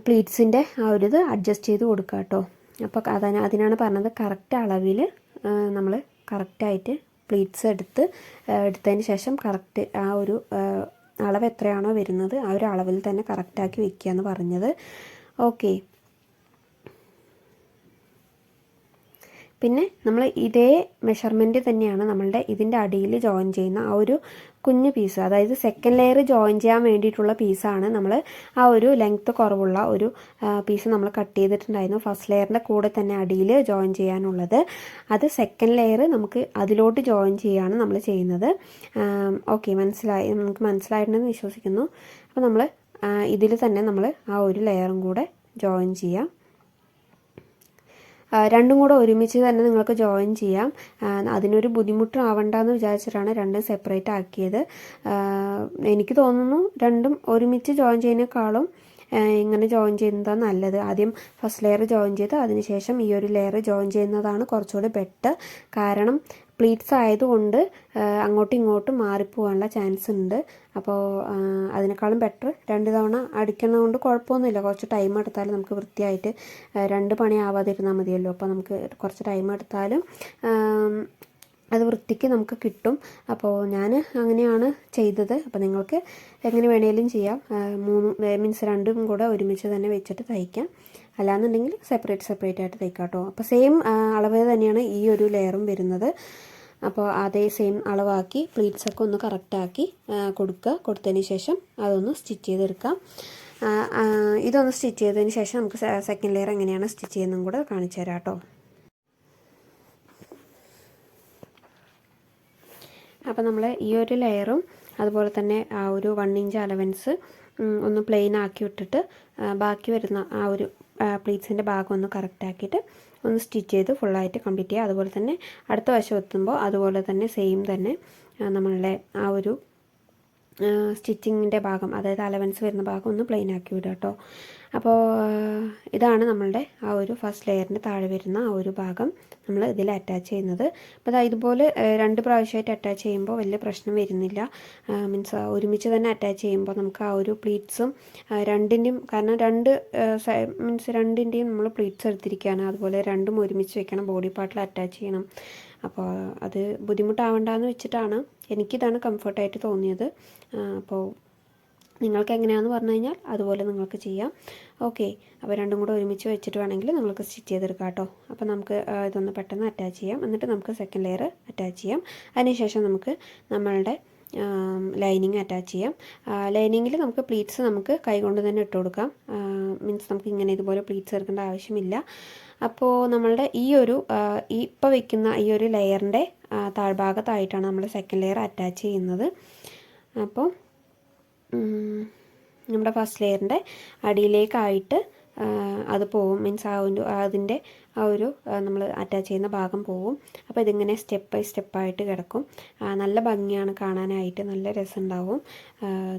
പ്ലീറ്റ്സിന്റെ ആ ഒരു ഇത് അഡ്ജസ്റ്റ് ചെയ്ത് കൊടുക്കുക കേട്ടോ അപ്പോൾ അതിനാണ് പറഞ്ഞത് കറക്റ്റ് അളവിൽ നമ്മൾ കറക്റ്റായിട്ട് പ്ലീറ്റ്സ് എടുത്ത് എടുത്തതിന് ശേഷം കറക്റ്റ് ആ ഒരു അളവ് എത്രയാണോ വരുന്നത് ആ ഒരു അളവിൽ തന്നെ കറക്റ്റാക്കി വെക്കുക എന്ന് പറഞ്ഞത്. ഓക്കെ. പിന്നെ നമ്മൾ ഇതേ മെഷർമെന്റ് തന്നെയാണ് നമ്മളുടെ ഇതിന്റെ അടിയിൽ ജോയിൻ ചെയ്യുന്ന ആ ഒരു കുഞ്ഞു പീസ് അതായത് സെക്കൻഡ് ലെയർ ജോയിൻ ചെയ്യാൻ വേണ്ടിയിട്ടുള്ള പീസാണ് നമ്മൾ ആ ഒരു ലെങ്ത് കുറവുള്ള ഒരു പീസ് നമ്മൾ കട്ട് ചെയ്തിട്ടുണ്ടായിരുന്നു. ഫസ്റ്റ് ലെയറിന്റെ കൂടെ തന്നെ അടിയിൽ ജോയിൻ ചെയ്യാനുള്ളത്. അത് സെക്കൻഡ് ലെയർ നമുക്ക് അതിലോട്ട് ജോയിൻ ചെയ്യുകയാണ് നമ്മൾ ചെയ്യുന്നത്. ഓക്കെ മനസ്സിലായി. നമുക്ക് മനസ്സിലായിട്ടുണ്ടെന്ന് വിശ്വസിക്കുന്നു. അപ്പോൾ നമ്മൾ ഇതിൽ തന്നെ നമ്മൾ ആ ഒരു ലെയറും കൂടെ ജോയിൻ ചെയ്യാം. രണ്ടും കൂടെ ഒരുമിച്ച് തന്നെ നിങ്ങൾക്ക് ജോയിൻ ചെയ്യാം. അതിനൊരു ബുദ്ധിമുട്ടും ആവണ്ടെന്ന് വിചാരിച്ചിട്ടാണ് രണ്ടും സെപ്പറേറ്റ് ആക്കിയത്. എനിക്ക് തോന്നുന്നു രണ്ടും ഒരുമിച്ച് ജോയിൻ ചെയ്യുന്നതിനേക്കാളും ആ, ഇങ്ങനെ ജോയിൻ ചെയ്യുന്നതാണ് നല്ലത്. ആദ്യം ഫസ്റ്റ് ലെയർ ജോയിൻ ചെയ്ത് അതിനുശേഷം ഈ ഒരു ലെയർ ജോയിൻ ചെയ്യുന്നതാണ് കുറച്ചുകൂടി ബെറ്റർ കാരണം പ്ലീറ്റ്സ് ആയതുകൊണ്ട് അങ്ങോട്ടും ഇങ്ങോട്ടും മാറിപ്പോകാനുള്ള ചാൻസ് ഉണ്ട്. അപ്പോൾ അതിനേക്കാളും ബെറ്റർ രണ്ട് തവണ അടിക്കുന്നതുകൊണ്ട് കുഴപ്പമൊന്നുമില്ല. കുറച്ച് ടൈം എടുത്താലും നമുക്ക് വൃത്തിയായിട്ട് രണ്ട് പണി ആവാതിരുന്നാൽ മതിയല്ലോ. അപ്പോൾ നമുക്ക് കുറച്ച് ടൈം എടുത്താലും അത് വൃത്തിക്ക് നമുക്ക് കിട്ടും. അപ്പോൾ ഞാൻ അങ്ങനെയാണ് ചെയ്തത്. അപ്പോൾ നിങ്ങൾക്ക് എങ്ങനെ വേണേലും ചെയ്യാം. മൂന്ന് മീൻസ് രണ്ടും കൂടെ ഒരുമിച്ച് തന്നെ വെച്ചിട്ട് തയ്ക്കാം. അല്ലാന്നുണ്ടെങ്കിൽ സെപ്പറേറ്റ് സെപ്പറേറ്റ് ആയിട്ട് തയ്ക്കാം കേട്ടോ. അപ്പോൾ സെയിം അളവ് തന്നെയാണ് ഈ ഒരു ലെയറും വരുന്നത്. അപ്പോൾ അതേ സെയിം അളവാക്കി പ്ലീറ്റ്സൊക്കെ ഒന്ന് കറക്റ്റാക്കി കൊടുക്കുക. കൊടുത്തതിന് ശേഷം അതൊന്ന് സ്റ്റിച്ച് ചെയ്തെടുക്കാം. ഇതൊന്ന് സ്റ്റിച്ച് ചെയ്തതിന് ശേഷം നമുക്ക് സെക്കൻഡ് ലെയർ എങ്ങനെയാണ് സ്റ്റിച്ച് ചെയ്യുന്നതും കൂടെ കാണിച്ചു തരാം കേട്ടോ. അപ്പോൾ നമ്മൾ ഈ ഒരു ലെയറും അതുപോലെ തന്നെ ആ ഒരു വൺ ഇഞ്ച് അലവൻസ് ഒന്ന് പ്ലെയിൻ ആക്കി വിട്ടിട്ട് ബാക്കി വരുന്ന ആ ഒരു പ്ലീറ്റ്സിന്റെ ഭാഗം ഒന്ന് കറക്റ്റ് ആക്കിയിട്ട് ഒന്ന് സ്റ്റിച്ച് ചെയ്ത് ഫുള്ളായിട്ട് കംപ്ലീറ്റ് ചെയ്യുക. അതുപോലെ തന്നെ അടുത്ത വശം എത്തുമ്പോൾ അതുപോലെ തന്നെ സെയിം തന്നെ നമ്മളുടെ ആ ഒരു സ്റ്റിച്ചിങ്ങിന്റെ ഭാഗം അതായത് അലവൻസ് വരുന്ന ഭാഗം ഒന്ന് പ്ലെയിൻ ആക്കി വിടുക കേട്ടോ അപ്പോൾ ഇതാണ് നമ്മളുടെ ആ ഒരു ഫസ്റ്റ് ലെയറിന്റെ താഴെ വരുന്ന ആ ഒരു ഭാഗം നമ്മൾ ഇതിൽ അറ്റാച്ച് ചെയ്യുന്നത്. അപ്പോൾ അതായത് ഇതുപോലെ രണ്ട് പ്രാവശ്യമായിട്ട് അറ്റാച്ച് ചെയ്യുമ്പോൾ വലിയ പ്രശ്നം വരുന്നില്ല. മീൻസ് ഒരുമിച്ച് തന്നെ അറ്റാച്ച് ചെയ്യുമ്പോൾ നമുക്ക് ആ ഒരു പ്ലീറ്റ്സും രണ്ടിന്റെയും കാരണം രണ്ട് മീൻസ് രണ്ടിന്റെയും നമ്മൾ പ്ലീറ്റ്സ് എടുത്തിരിക്കുകയാണ്. അതുപോലെ രണ്ടും ഒരുമിച്ച് വെക്കണം ബോഡി പാർട്ടിൽ അറ്റാച്ച് ചെയ്യണം. അപ്പോൾ അത് ബുദ്ധിമുട്ടാവണ്ടെന്ന് വെച്ചിട്ടാണ് എനിക്കിതാണ് കംഫർട്ടായിട്ട് തോന്നിയത്. അപ്പോൾ നിങ്ങൾക്ക് എങ്ങനെയാണെന്ന് പറഞ്ഞു കഴിഞ്ഞാൽ അതുപോലെ നിങ്ങൾക്ക് ചെയ്യാം. ഓക്കെ അപ്പോൾ രണ്ടും കൂടെ ഒരുമിച്ച് വെച്ചിട്ട് വേണമെങ്കിൽ നിങ്ങൾക്ക് സ്റ്റിച്ച് ചെയ്തെടുക്കാം കേട്ടോ. അപ്പോൾ നമുക്ക് ഇതൊന്ന് പെട്ടെന്ന് അറ്റാച്ച് ചെയ്യാം. എന്നിട്ട് നമുക്ക് സെക്കൻഡ് ലെയർ അറ്റാച്ച് ചെയ്യാം. അതിനുശേഷം നമുക്ക് നമ്മളുടെ ലൈനിങ് അറ്റാച്ച് ചെയ്യാം. ലൈനിങ്ങിൽ നമുക്ക് പ്ലീറ്റ്സ് നമുക്ക് കൈകൊണ്ട് തന്നെ ഇട്ട് കൊടുക്കാം. മീൻസ് നമുക്ക് ഇങ്ങനെ ഇതുപോലെ പ്ലീറ്റ്സ് എടുക്കേണ്ട ആവശ്യമില്ല. അപ്പോൾ നമ്മളുടെ ഈ ഒരു ഈ ഇപ്പോൾ വെക്കുന്ന ഈ ഒരു ലെയറിന്റെ താഴ്ഭാഗത്തായിട്ടാണ് നമ്മൾ സെക്കൻഡ് ലെയർ അറ്റാച്ച് ചെയ്യുന്നത്. അപ്പോൾ നമ്മുടെ ഫസ്റ്റ് ലെയറിന്റെ അടിയിലേക്കായിട്ട് അത് പോവും. മീൻസ് ആ ഒരു അതിന്റെ ആ ഒരു നമ്മൾ അറ്റാച്ച് ചെയ്യുന്ന ഭാഗം പോവും. അപ്പോൾ ഇതിങ്ങനെ സ്റ്റെപ്പ് ബൈ സ്റ്റെപ്പായിട്ട് കിടക്കും. നല്ല ഭംഗിയാണ് കാണാനായിട്ട് നല്ല രസമുണ്ടാവും.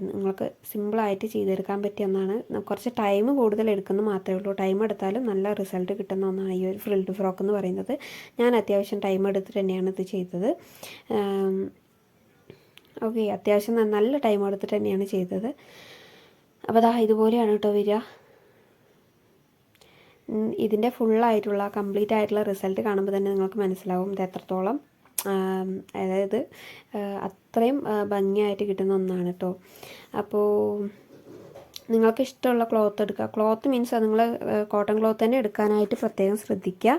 നിങ്ങൾക്ക് സിമ്പിളായിട്ട് ചെയ്തെടുക്കാൻ പറ്റിയ ഒന്നാണ്. കുറച്ച് ടൈം കൂടുതൽ എടുക്കുന്നു മാത്രമേ ഉള്ളൂ. ടൈം എടുത്താലും നല്ല റിസൾട്ട് കിട്ടുന്ന ഒന്നാണ് ഈ ഒരു ഫ്രിൽഡ് ഫ്രോക്ക് എന്ന് പറയുന്നത്. ഞാൻ അത്യാവശ്യം ടൈം എടുത്തിട്ട് തന്നെയാണ് ഇത് ചെയ്തത്. ഓക്കെ അത്യാവശ്യം നല്ല ടൈം എടുത്തിട്ട് തന്നെയാണ് ചെയ്തത്. അപ്പോൾ അതാ ഇതുപോലെയാണ് കേട്ടോ വരിക. ഇതിന്റെ ഫുള്ളായിട്ടുള്ള കംപ്ലീറ്റ് ആയിട്ടുള്ള റിസൾട്ട് കാണുമ്പോൾ തന്നെ നിങ്ങൾക്ക് മനസ്സിലാവും ഇത് എത്രത്തോളം അതായത് അത്രയും ഭംഗിയായിട്ട് കിട്ടുന്ന ഒന്നാണ് കേട്ടോ അപ്പോൾ നിങ്ങൾക്ക് ഇഷ്ടമുള്ള ക്ലോത്ത് എടുക്കുക. ക്ലോത്ത് മീൻസ് നിങ്ങൾ കോട്ടൺ ക്ലോത്ത് തന്നെ എടുക്കാനായിട്ട് പ്രത്യേകം ശ്രദ്ധിക്കുക.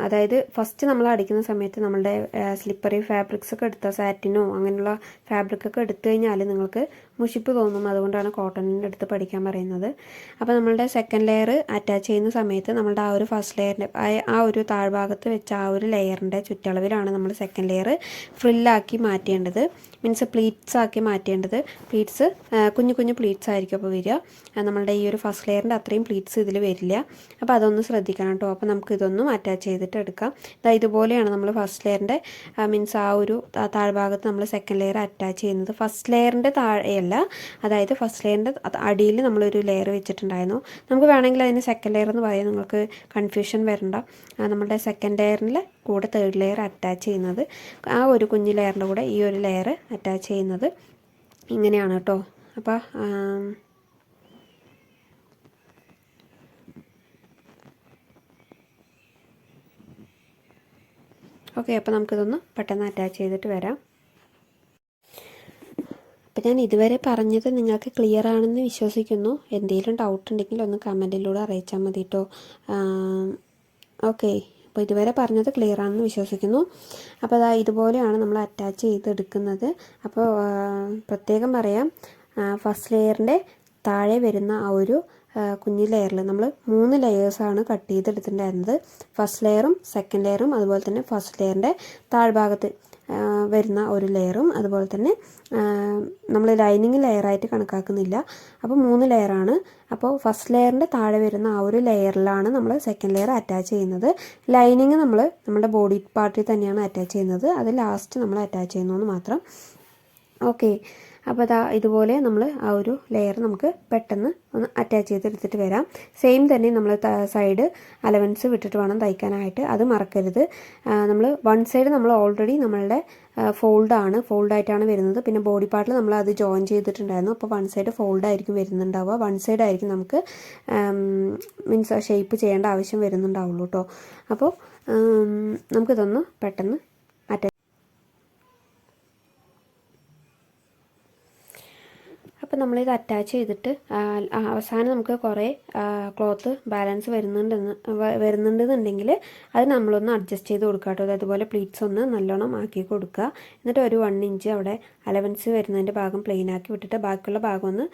അതായത് ഫസ്റ്റ് നമ്മൾ അടിക്കുന്ന സമയത്ത് നമ്മളുടെ സ്ലിപ്പറി ഫാബ്രിക്സ് ഒക്കെ എടുത്ത സാറ്റിനോ അങ്ങനെയുള്ള ഫാബ്രിക് ഒക്കെ എടുത്തു കഴിഞ്ഞാൽ നിങ്ങൾക്ക് മുഷിപ്പ് തോന്നും. അതുകൊണ്ടാണ് കോട്ടണിന്റെ അടുത്ത് പഠിക്കാൻ പറയുന്നത്. അപ്പോൾ നമ്മളുടെ സെക്കൻഡ് ലെയർ അറ്റാച്ച് ചെയ്യുന്ന സമയത്ത് നമ്മളുടെ ആ ഒരു ഫസ്റ്റ് ലെയറിന്റെ ആ ഒരു താഴ്ഭാഗത്ത് വെച്ച ആ ഒരു ലെയറിന്റെ ചുറ്റളവിലാണ് നമ്മൾ സെക്കൻഡ് ലെയർ ഫ്രില്ലാക്കി മാറ്റേണ്ടത്. മീൻസ് പ്ലീറ്റ്സ് ആക്കി മാറ്റേണ്ടത്. പ്ലീറ്റ്സ് കുഞ്ഞു കുഞ്ഞു പ്ലീറ്റ്സ് ആയിരിക്കും അപ്പോൾ വരിക. നമ്മളുടെ ഈ ഒരു ഫസ്റ്റ് ലെയറിന്റെ അത്രയും പ്ലീറ്റ്സ് ഇതിൽ വരില്ല. അപ്പോൾ അതൊന്ന് ശ്രദ്ധിക്കണം കേട്ടോ. അപ്പോൾ നമുക്ക് ഇതൊന്നും അറ്റാച്ച് ചെയ്തിട്ട് എടുക്കാം. ഇതാ ഇതുപോലെയാണ് നമ്മൾ ഫസ്റ്റ് ലെയറിന്റെ മീൻസ് ആ ഒരു താഴ്ഭാഗത്ത് നമ്മൾ സെക്കൻഡ് ലെയർ അറ്റാച്ച് ചെയ്യുന്നത്. ഫസ്റ്റ് ലെയറിന്റെ താഴെയല്ല അതായത് ഫസ്റ്റ് ലെയറിന്റെ അടിയിൽ നമ്മളൊരു ലെയർ വെച്ചിട്ടുണ്ടായിരുന്നു. നമുക്ക് വേണമെങ്കിൽ അതിന് സെക്കൻഡ് ലെയർ എന്ന് പറയാം. നിങ്ങൾക്ക് കൺഫ്യൂഷൻ വരണ്ട. നമ്മുടെ സെക്കൻഡ് ലെയറിൽ കൂടെ തേർഡ് ലെയർ അറ്റാച്ച് ചെയ്യുന്നത്. ആ ഒരു കുഞ്ഞു ലെയറിന്റെ കൂടെ ഈ ഒരു ലെയർ അറ്റാച്ച് ചെയ്യുന്നത്. ഇങ്ങനെയാണ് കേട്ടോ. അപ്പോൾ ഓക്കെ അപ്പോൾ നമുക്കിതൊന്ന് പെട്ടെന്ന് അറ്റാച്ച് ചെയ്തിട്ട് വരാം. അപ്പോൾ ഞാൻ ഇതുവരെ പറഞ്ഞത് നിങ്ങൾക്ക് ക്ലിയർ ആണെന്ന് വിശ്വസിക്കുന്നു. എന്തെങ്കിലും ഡൗട്ട് ഉണ്ടെങ്കിൽ ഒന്ന് കമന്റിലൂടെ അറിയിച്ചാൽ മതി കേട്ടോ ഓക്കെ അപ്പോൾ ഇതുവരെ പറഞ്ഞത് ക്ലിയർ ആണെന്ന് വിശ്വസിക്കുന്നു. അപ്പോൾ അതാ ഇതുപോലെയാണ് നമ്മൾ അറ്റാച്ച് ചെയ്തെടുക്കുന്നത്. അപ്പോൾ പ്രത്യേകം പറയാം. ഫസ്റ്റ് ലെയറിന്റെ താഴെ വരുന്ന ആ ഒരു കുഞ്ഞു ലെയറിൽ നമ്മൾ മൂന്ന് ലെയേഴ്സാണ് കട്ട് ചെയ്തെടുത്തിട്ടുണ്ടായിരുന്നത്. ഫസ്റ്റ് ലെയറും സെക്കൻഡ് ലെയറും അതുപോലെ തന്നെ ഫസ്റ്റ് ലെയറിന്റെ താഴ്ഭാഗത്ത്. വരുന്ന ഒരു ലെയറും അതുപോലെ തന്നെ നമ്മൾ ലൈനിങ് ലെയറായിട്ട് കണക്കാക്കുന്നില്ല. അപ്പോൾ മൂന്ന് ലെയറാണ്. അപ്പോൾ ഫസ്റ്റ് ലെയറിന്റെ താഴെ വരുന്ന ആ ഒരു ലെയറിലാണ് നമ്മൾ സെക്കൻഡ് ലെയർ അറ്റാച്ച് ചെയ്യുന്നത്. ലൈനിങ് നമ്മൾ നമ്മുടെ ബോഡി പാർട്ടിൽ തന്നെയാണ് അറ്റാച്ച് ചെയ്യുന്നത്. അത് ലാസ്റ്റ് നമ്മൾ അറ്റാച്ച് ചെയ്യുന്നതെന്ന് മാത്രം. ഓക്കെ അപ്പോൾ അതാ ഇതുപോലെ നമ്മൾ ആ ഒരു ലെയർ നമുക്ക് പെട്ടെന്ന് ഒന്ന് അറ്റാച്ച് ചെയ്തെടുത്തിട്ട് വരാം. സെയിം തന്നെ നമ്മൾ സൈഡ് അലവൻസ് വിട്ടിട്ട് വേണം തയ്ക്കാനായിട്ട്. അത് മറക്കരുത്. നമ്മൾ വൺ സൈഡ് നമ്മൾ ഓൾറെഡി നമ്മളുടെ ഫോൾഡാണ് ഫോൾഡായിട്ടാണ് വരുന്നത്. പിന്നെ ബോഡി പാർട്ടിൽ നമ്മൾ അത് ജോയിൻ ചെയ്തിട്ടുണ്ടായിരുന്നു. അപ്പോൾ വൺ സൈഡ് ഫോൾഡായിരിക്കും വരുന്നുണ്ടാവുക. വൺ സൈഡ് ആയിരിക്കും നമുക്ക് മീൻസ് ഷേപ്പ് ചെയ്യേണ്ട ആവശ്യം വരുന്നുണ്ടാവുള്ളൂ കേട്ടോ അപ്പോൾ നമുക്കിതൊന്ന് പെട്ടെന്ന് അറ്റാച്ച് അപ്പോൾ നമ്മളിത് അറ്റാച്ച് ചെയ്തിട്ട് അവസാനം നമുക്ക് കുറേ ക്ലോത്ത് ബാലൻസ് വരുന്നുണ്ടെന്ന് വരുന്നുണ്ടെന്നുണ്ടെങ്കിൽ അത് നമ്മളൊന്ന് അഡ്ജസ്റ്റ് ചെയ്ത് കൊടുക്കുക കേട്ടോ അതുപോലെ പ്ലീറ്റ്സ് ഒന്ന് നല്ലോണം ആക്കി കൊടുക്കുക എന്നിട്ട് ഒരു വൺ ഇഞ്ച് അവിടെ അലവൻസ് വരുന്നതിന്റെ ഭാഗം പ്ലെയിൻ ആക്കി വിട്ടിട്ട് ബാക്കിയുള്ള ഭാഗം ഒന്ന്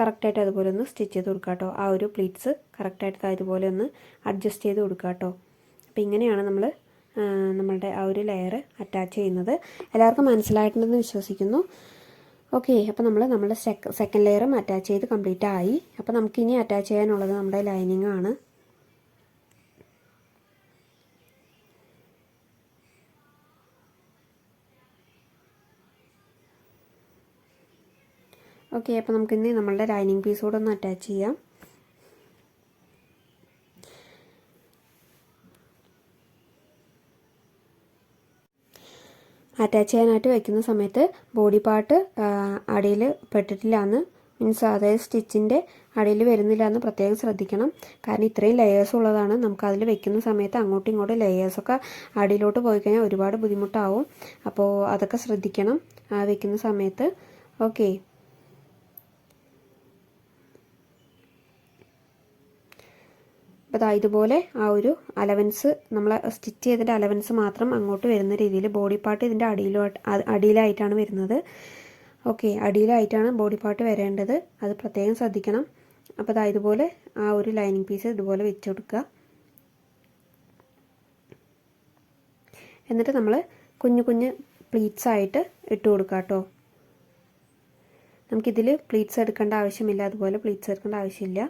കറക്റ്റായിട്ട് അതുപോലെ ഒന്ന് സ്റ്റിച്ച് ചെയ്ത് കൊടുക്കുക കേട്ടോ ആ ഒരു പ്ലീറ്റ്സ് കറക്റ്റായിട്ട് അതുപോലെ ഒന്ന് അഡ്ജസ്റ്റ് ചെയ്ത് കൊടുക്കുക കേട്ടോ അപ്പോൾ ഇങ്ങനെയാണ് നമ്മൾ നമ്മളുടെ ആ ഒരു ലെയർ അറ്റാച്ച് ചെയ്യുന്നത്. എല്ലാവർക്കും മനസ്സിലായിട്ടുണ്ടെന്ന് വിശ്വസിക്കുന്നു. ഓക്കെ അപ്പോൾ നമ്മൾ നമ്മുടെ സെക്കൻഡ് ലെയറും അറ്റാച്ച് ചെയ്ത് കംപ്ലീറ്റ് ആയി. അപ്പോൾ നമുക്ക് ഇനി അറ്റാച്ച് ചെയ്യാനുള്ളത് നമ്മുടെ ലൈനിങ് ആണ്. ഓക്കെ അപ്പോൾ നമുക്കിനി നമ്മളുടെ ലൈനിങ് പീസ് കൂടെ ഒന്ന് അറ്റാച്ച് ചെയ്യാം. അറ്റാച്ച് ചെയ്യാനായിട്ട് വെക്കുന്ന സമയത്ത് ബോഡി പാർട്ട് അടിയിൽ പെട്ടിട്ടില്ല എന്ന് മീൻസ് അതായത് സ്റ്റിച്ചിന്റെ അടിയിൽ വരുന്നില്ല എന്ന് പ്രത്യേകം ശ്രദ്ധിക്കണം. കാരണം ഇത്രയും ലെയേഴ്സ് ഉള്ളതാണ്. നമുക്ക് അതിൽ വെക്കുന്ന സമയത്ത് അങ്ങോട്ടും ഇങ്ങോട്ടും ലെയേഴ്സൊക്കെ അടിയിലോട്ട് പോയി കഴിഞ്ഞാൽ ഒരുപാട് ബുദ്ധിമുട്ടാവും. അപ്പോൾ അതൊക്കെ ശ്രദ്ധിക്കണം വെക്കുന്ന സമയത്ത്. ഓക്കെ അപ്പോൾ ഇതാ ഇതുപോലെ ആ ഒരു അലവൻസ് നമ്മൾ സ്റ്റിച്ച് ചെയ്തിട്ട് അലവൻസ് മാത്രം അങ്ങോട്ട് വരുന്ന രീതിയിൽ ബോഡി പാർട്ട് ഇതിന്റെ അടിയിലോട്ട് അടിയിലായിട്ടാണ് വരുന്നത്. ഓക്കെ അടിയിലായിട്ടാണ് ബോഡി പാർട്ട് വരേണ്ടത്. അത് പ്രത്യേകം ശ്രദ്ധിക്കണം. അപ്പോൾ ഇതാ ഇതുപോലെ ആ ഒരു ലൈനിങ് പീസ് ഇതുപോലെ വെച്ച് കൊടുക്കുക എന്നിട്ട് നമ്മൾ കുഞ്ഞു കുഞ്ഞ് പ്ലീറ്റ്സ് ആയിട്ട് ഇട്ട് കൊടുക്കുക കേട്ടോ. നമുക്കിതിൽ പ്ലീറ്റ്സ് എടുക്കേണ്ട ആവശ്യമില്ല. അതുപോലെ പ്ലീറ്റ്സ് എടുക്കേണ്ട ആവശ്യമില്ല.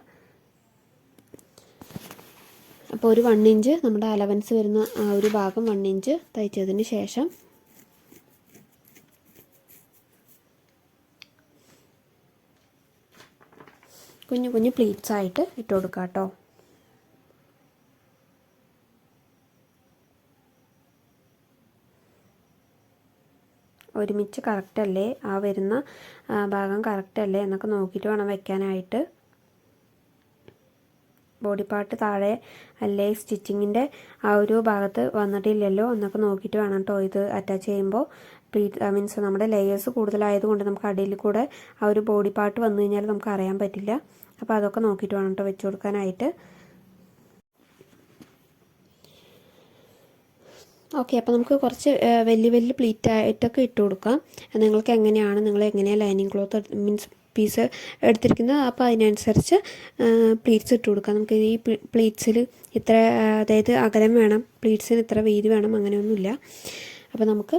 അപ്പോൾ ഒരു വൺ ഇഞ്ച് നമ്മുടെ അലവൻസ് വരുന്ന ആ ഒരു ഭാഗം വൺ ഇഞ്ച് തയ്ച്ചതിന് ശേഷം കുഞ്ഞു കുഞ്ഞു പ്ലീറ്റ്സ് ആയിട്ട് ഇട്ട് കൊടുക്കുക കേട്ടോ. ഒരുമിച്ച് കറക്റ്റ് അല്ലേ? ആ വരുന്ന ഭാഗം കറക്റ്റ് അല്ലേ എന്നൊക്കെ നോക്കിയിട്ട് വേണം വെക്കാനായിട്ട്. ബോഡി പാർട്ട് താഴെ അല്ലേ സ്റ്റിച്ചിങ്ങിന്റെ ആ ഒരു ഭാഗത്ത് വന്നിട്ടില്ലല്ലോ. എന്നൊക്കെ നോക്കിയിട്ട് വേണം കേട്ടോ ഇത് അറ്റാച്ച് ചെയ്യുമ്പോൾ പ്ലീറ്റ് മീൻസ് നമ്മുടെ ലെയേഴ്സ് കൂടുതലായതുകൊണ്ട് നമുക്ക് അടിയിൽ കൂടെ ആ ഒരു ബോഡി പാർട്ട് വന്നു കഴിഞ്ഞാൽ നമുക്ക് അറിയാൻ പറ്റില്ല. അപ്പോൾ അതൊക്കെ നോക്കിയിട്ട് വേണം കേട്ടോ വെച്ച് കൊടുക്കാനായിട്ട്. ഓക്കെ അപ്പോൾ നമുക്ക് കുറച്ച് വലിയ വലിയ പ്ലീറ്റ് ആയിട്ടൊക്കെ ഇട്ട് കൊടുക്കാം. നിങ്ങൾക്ക് എങ്ങനെയാണ് നിങ്ങൾ എങ്ങനെയാണ് ലൈനിങ് ക്ലോത്ത് മീൻസ് പീസ് എടുത്തിരിക്കുന്നത്. അപ്പോൾ അതിനനുസരിച്ച് പ്ലീറ്റ്സ് ഇട്ട് കൊടുക്കാം. നമുക്ക് ഈ പ്ലീറ്റ്സിൽ ഇത്ര അതായത് അകലം വേണം. പ്ലീറ്റ്സിന് ഇത്ര വീതി വേണം. അങ്ങനെയൊന്നുമില്ല. അപ്പോൾ നമുക്ക്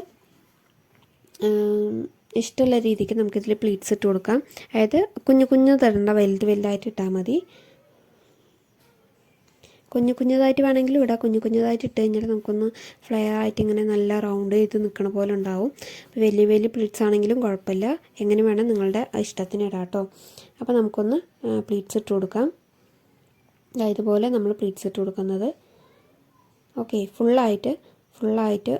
ഇഷ്ടമുള്ള രീതിക്ക് നമുക്കിതിൽ പ്ലീറ്റ്സ് ഇട്ട് കൊടുക്കാം. അതായത് കുഞ്ഞു കുഞ്ഞു തരണ്ട വലുത് വലുതായിട്ട് ഇട്ടാൽ മതി. കുഞ്ഞു കുഞ്ഞതായിട്ട് വേണമെങ്കിലും ഇടാം. കുഞ്ഞു കുഞ്ഞതായിട്ട് ഇട്ട് കഴിഞ്ഞാൽ നമുക്കൊന്ന് ഫ്ലെയർ ആയിട്ട് ഇങ്ങനെ നല്ല റൗണ്ട് ചെയ്ത് നിൽക്കണ പോലെ ഉണ്ടാവും. വലിയ വലിയ പ്ലീറ്റ്സ് ആണെങ്കിലും കുഴപ്പമില്ല. എങ്ങനെ വേണം നിങ്ങളുടെ ഇഷ്ടത്തിന് ഇടാം കേട്ടോ. അപ്പോൾ നമുക്കൊന്ന് പ്ലീറ്റ്സ് ഇട്ട് കൊടുക്കാം. ഇതുപോലെ നമ്മൾ പ്ലീറ്റ്സ് ഇട്ട് കൊടുക്കുന്നത്. ഓക്കെ ഫുള്ളായിട്ട് ഫുള്ളായിട്ട്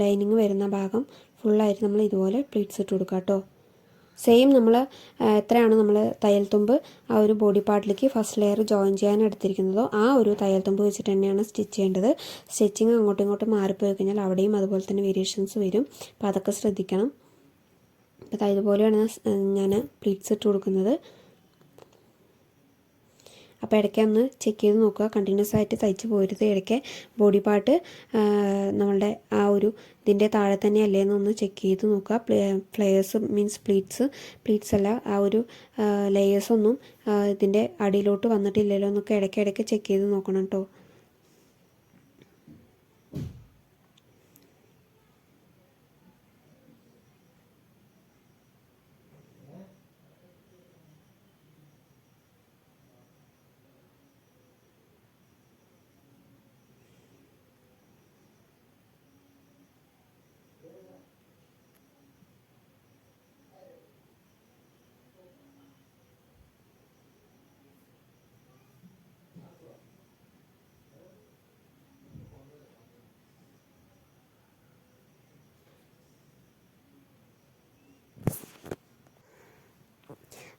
ലൈനിങ് വരുന്ന ഭാഗം ഫുള്ളായിട്ട് നമ്മൾ ഇതുപോലെ പ്ലീറ്റ്സ് ഇട്ട് കൊടുക്കാം കേട്ടോ. സെയിം നമ്മൾ എത്രയാണ് നമ്മൾ തയ്യൽ തുമ്പ് ആ ഒരു ബോഡി പാർട്ടിലേക്ക് ഫസ്റ്റ് ലെയർ ജോയിൻ ചെയ്യാൻ എടുത്തിരിക്കുന്നതോ ആ ഒരു തയ്യൽ തുമ്പ് വെച്ചിട്ട് തന്നെയാണ് സ്റ്റിച്ച് ചെയ്യേണ്ടത്. സ്റ്റിച്ചിങ് അങ്ങോട്ടും ഇങ്ങോട്ടും മാറിപ്പോയി കഴിഞ്ഞാൽ അവിടെയും അതുപോലെ തന്നെ വേരിയേഷൻസ് വരും. അപ്പോൾ അതൊക്കെ ശ്രദ്ധിക്കണം. അപ്പോൾ ഇതുപോലെയാണ് ഞാൻ പ്ലീറ്റ്സ് ഇട്ട് കൊടുക്കുന്നത്. അപ്പോൾ ഇടയ്ക്ക് ഒന്ന് ചെക്ക് ചെയ്ത് നോക്കുക. കണ്ടിന്യൂസ് ആയിട്ട് തയ്ച്ച് പോരുത് ഇടയ്ക്ക്. ബോഡി പാർട്ട് നമ്മളുടെ ആ ഒരു ഇതിന്റെ താഴെ തന്നെ അല്ലേ എന്നൊന്ന് ചെക്ക് ചെയ്ത് നോക്കുക. ഫ്ലെയേഴ്സ് മീൻസ് പ്ലീറ്റ്സ് പ്ലീറ്റ്സ് അല്ല ആ ഒരു ലെയേഴ്സൊന്നും ഇതിന്റെ അടിയിലോട്ട് വന്നിട്ടില്ലല്ലോ എന്നൊക്കെ ഇടയ്ക്ക് ഇടയ്ക്ക് ചെക്ക് ചെയ്ത് നോക്കണം കേട്ടോ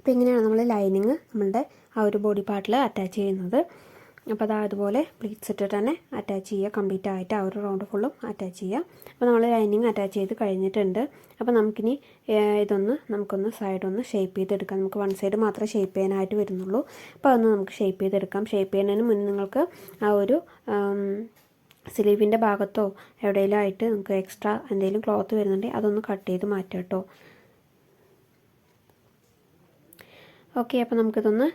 അപ്പോൾ ഇങ്ങനെയാണ് നമ്മൾ ലൈനിങ് നമ്മളുടെ ആ ഒരു ബോഡി പാർട്ടിൽ അറ്റാച്ച് ചെയ്യുന്നത്? അപ്പോൾ അതാ അതുപോലെ പ്ലീറ്റ്സ് ഇട്ടിട്ട് തന്നെ അറ്റാച്ച് ചെയ്യുക. കംപ്ലീറ്റ് ആയിട്ട് ആ ഒരു റൗണ്ട് ഫുള്ളും അറ്റാച്ച് ചെയ്യുക. അപ്പോൾ നമ്മൾ ലൈനിങ് അറ്റാച്ച് ചെയ്ത് കഴിഞ്ഞിട്ടുണ്ട്. അപ്പോൾ നമുക്കിനി ഇതൊന്ന് നമുക്കൊന്ന് സൈഡ് ഒന്ന് ഷേപ്പ് ചെയ്തെടുക്കാം. നമുക്ക് വൺ സൈഡ് മാത്രമേ ഷേപ്പ് ചെയ്യാനായിട്ട് വരുന്നുള്ളൂ. അപ്പോൾ അതൊന്ന് നമുക്ക് ഷേപ്പ് ചെയ്തെടുക്കാം. ഷേപ്പ് ചെയ്യുന്നതിന് മുന്നേ നിങ്ങൾക്ക് ആ ഒരു സ്ലീവിന്റെ ഭാഗത്തോ എവിടെയെങ്കിലും ആയിട്ട് നിങ്ങൾക്ക് എക്സ്ട്രാ എന്തെങ്കിലും ക്ലോത്ത് വരുന്നുണ്ടെങ്കിൽ അതൊന്ന് കട്ട് ചെയ്ത് മാറ്റാം കേട്ടോ. ഓക്കെ അപ്പോൾ നമുക്കിതൊന്ന്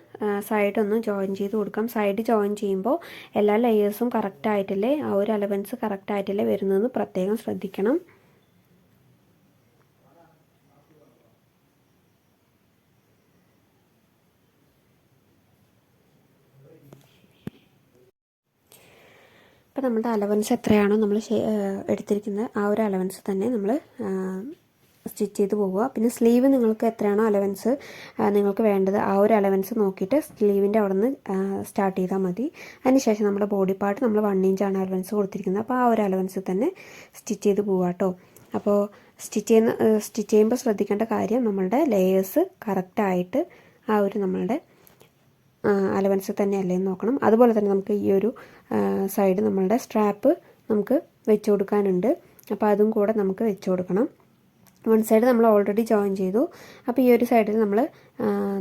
സൈഡ് ഒന്ന് ജോയിൻ ചെയ്ത് കൊടുക്കാം. സൈഡ് ജോയിൻ ചെയ്യുമ്പോൾ എല്ലാ ലെയേഴ്സും കറക്റ്റ് ആയിട്ടല്ലേ ആ ഒരു അലവൻസ് കറക്റ്റ് ആയിട്ടല്ലേ വരുന്നതെന്ന് പ്രത്യേകം ശ്രദ്ധിക്കണം. അപ്പോൾ നമ്മുടെ അലവൻസ് എത്രയാണോ നമ്മൾ എടുത്തിരിക്കുന്നത് ആ ഒരു അലവൻസ് തന്നെ നമ്മൾ സ്റ്റിച്ച് ചെയ്ത് പോവുക. പിന്നെ സ്ലീവ് നിങ്ങൾക്ക് എത്രയാണോ അലവൻസ് നിങ്ങൾക്ക് വേണ്ടത് ആ ഒരു അലവൻസ് നോക്കിയിട്ട് സ്ലീവിന്റെ അവിടെ നിന്ന് സ്റ്റാർട്ട് ചെയ്താൽ മതി. അതിനുശേഷം നമ്മുടെ ബോഡി പാർട്ട് നമ്മൾ വൺ ഇഞ്ചാണ് അലവൻസ് കൊടുത്തിരിക്കുന്നത്. അപ്പോൾ ആ ഒരു അലവൻസ് തന്നെ സ്റ്റിച്ച് ചെയ്ത് പോവുക കേട്ടോ അപ്പോൾ സ്റ്റിച്ച് ചെയ്യുന്ന സ്റ്റിച്ച് ചെയ്യുമ്പോൾ ശ്രദ്ധിക്കേണ്ട കാര്യം നമ്മളുടെ ലെയേഴ്സ് കറക്റ്റായിട്ട് ആ ഒരു നമ്മളുടെ അലവൻസ് തന്നെയല്ലേ എന്ന് നോക്കണം. അതുപോലെ തന്നെ നമുക്ക് ഈ ഒരു സൈഡ് നമ്മളുടെ സ്ട്രാപ്പ് നമുക്ക് വെച്ച് കൊടുക്കാനുണ്ട്. അപ്പോൾ അതും കൂടെ നമുക്ക് വെച്ച് കൊടുക്കണം. വൺ സൈഡ് നമ്മൾ ഓൾറെഡി ജോയിൻ ചെയ്തു. അപ്പോൾ ഈ ഒരു സൈഡിൽ നമ്മൾ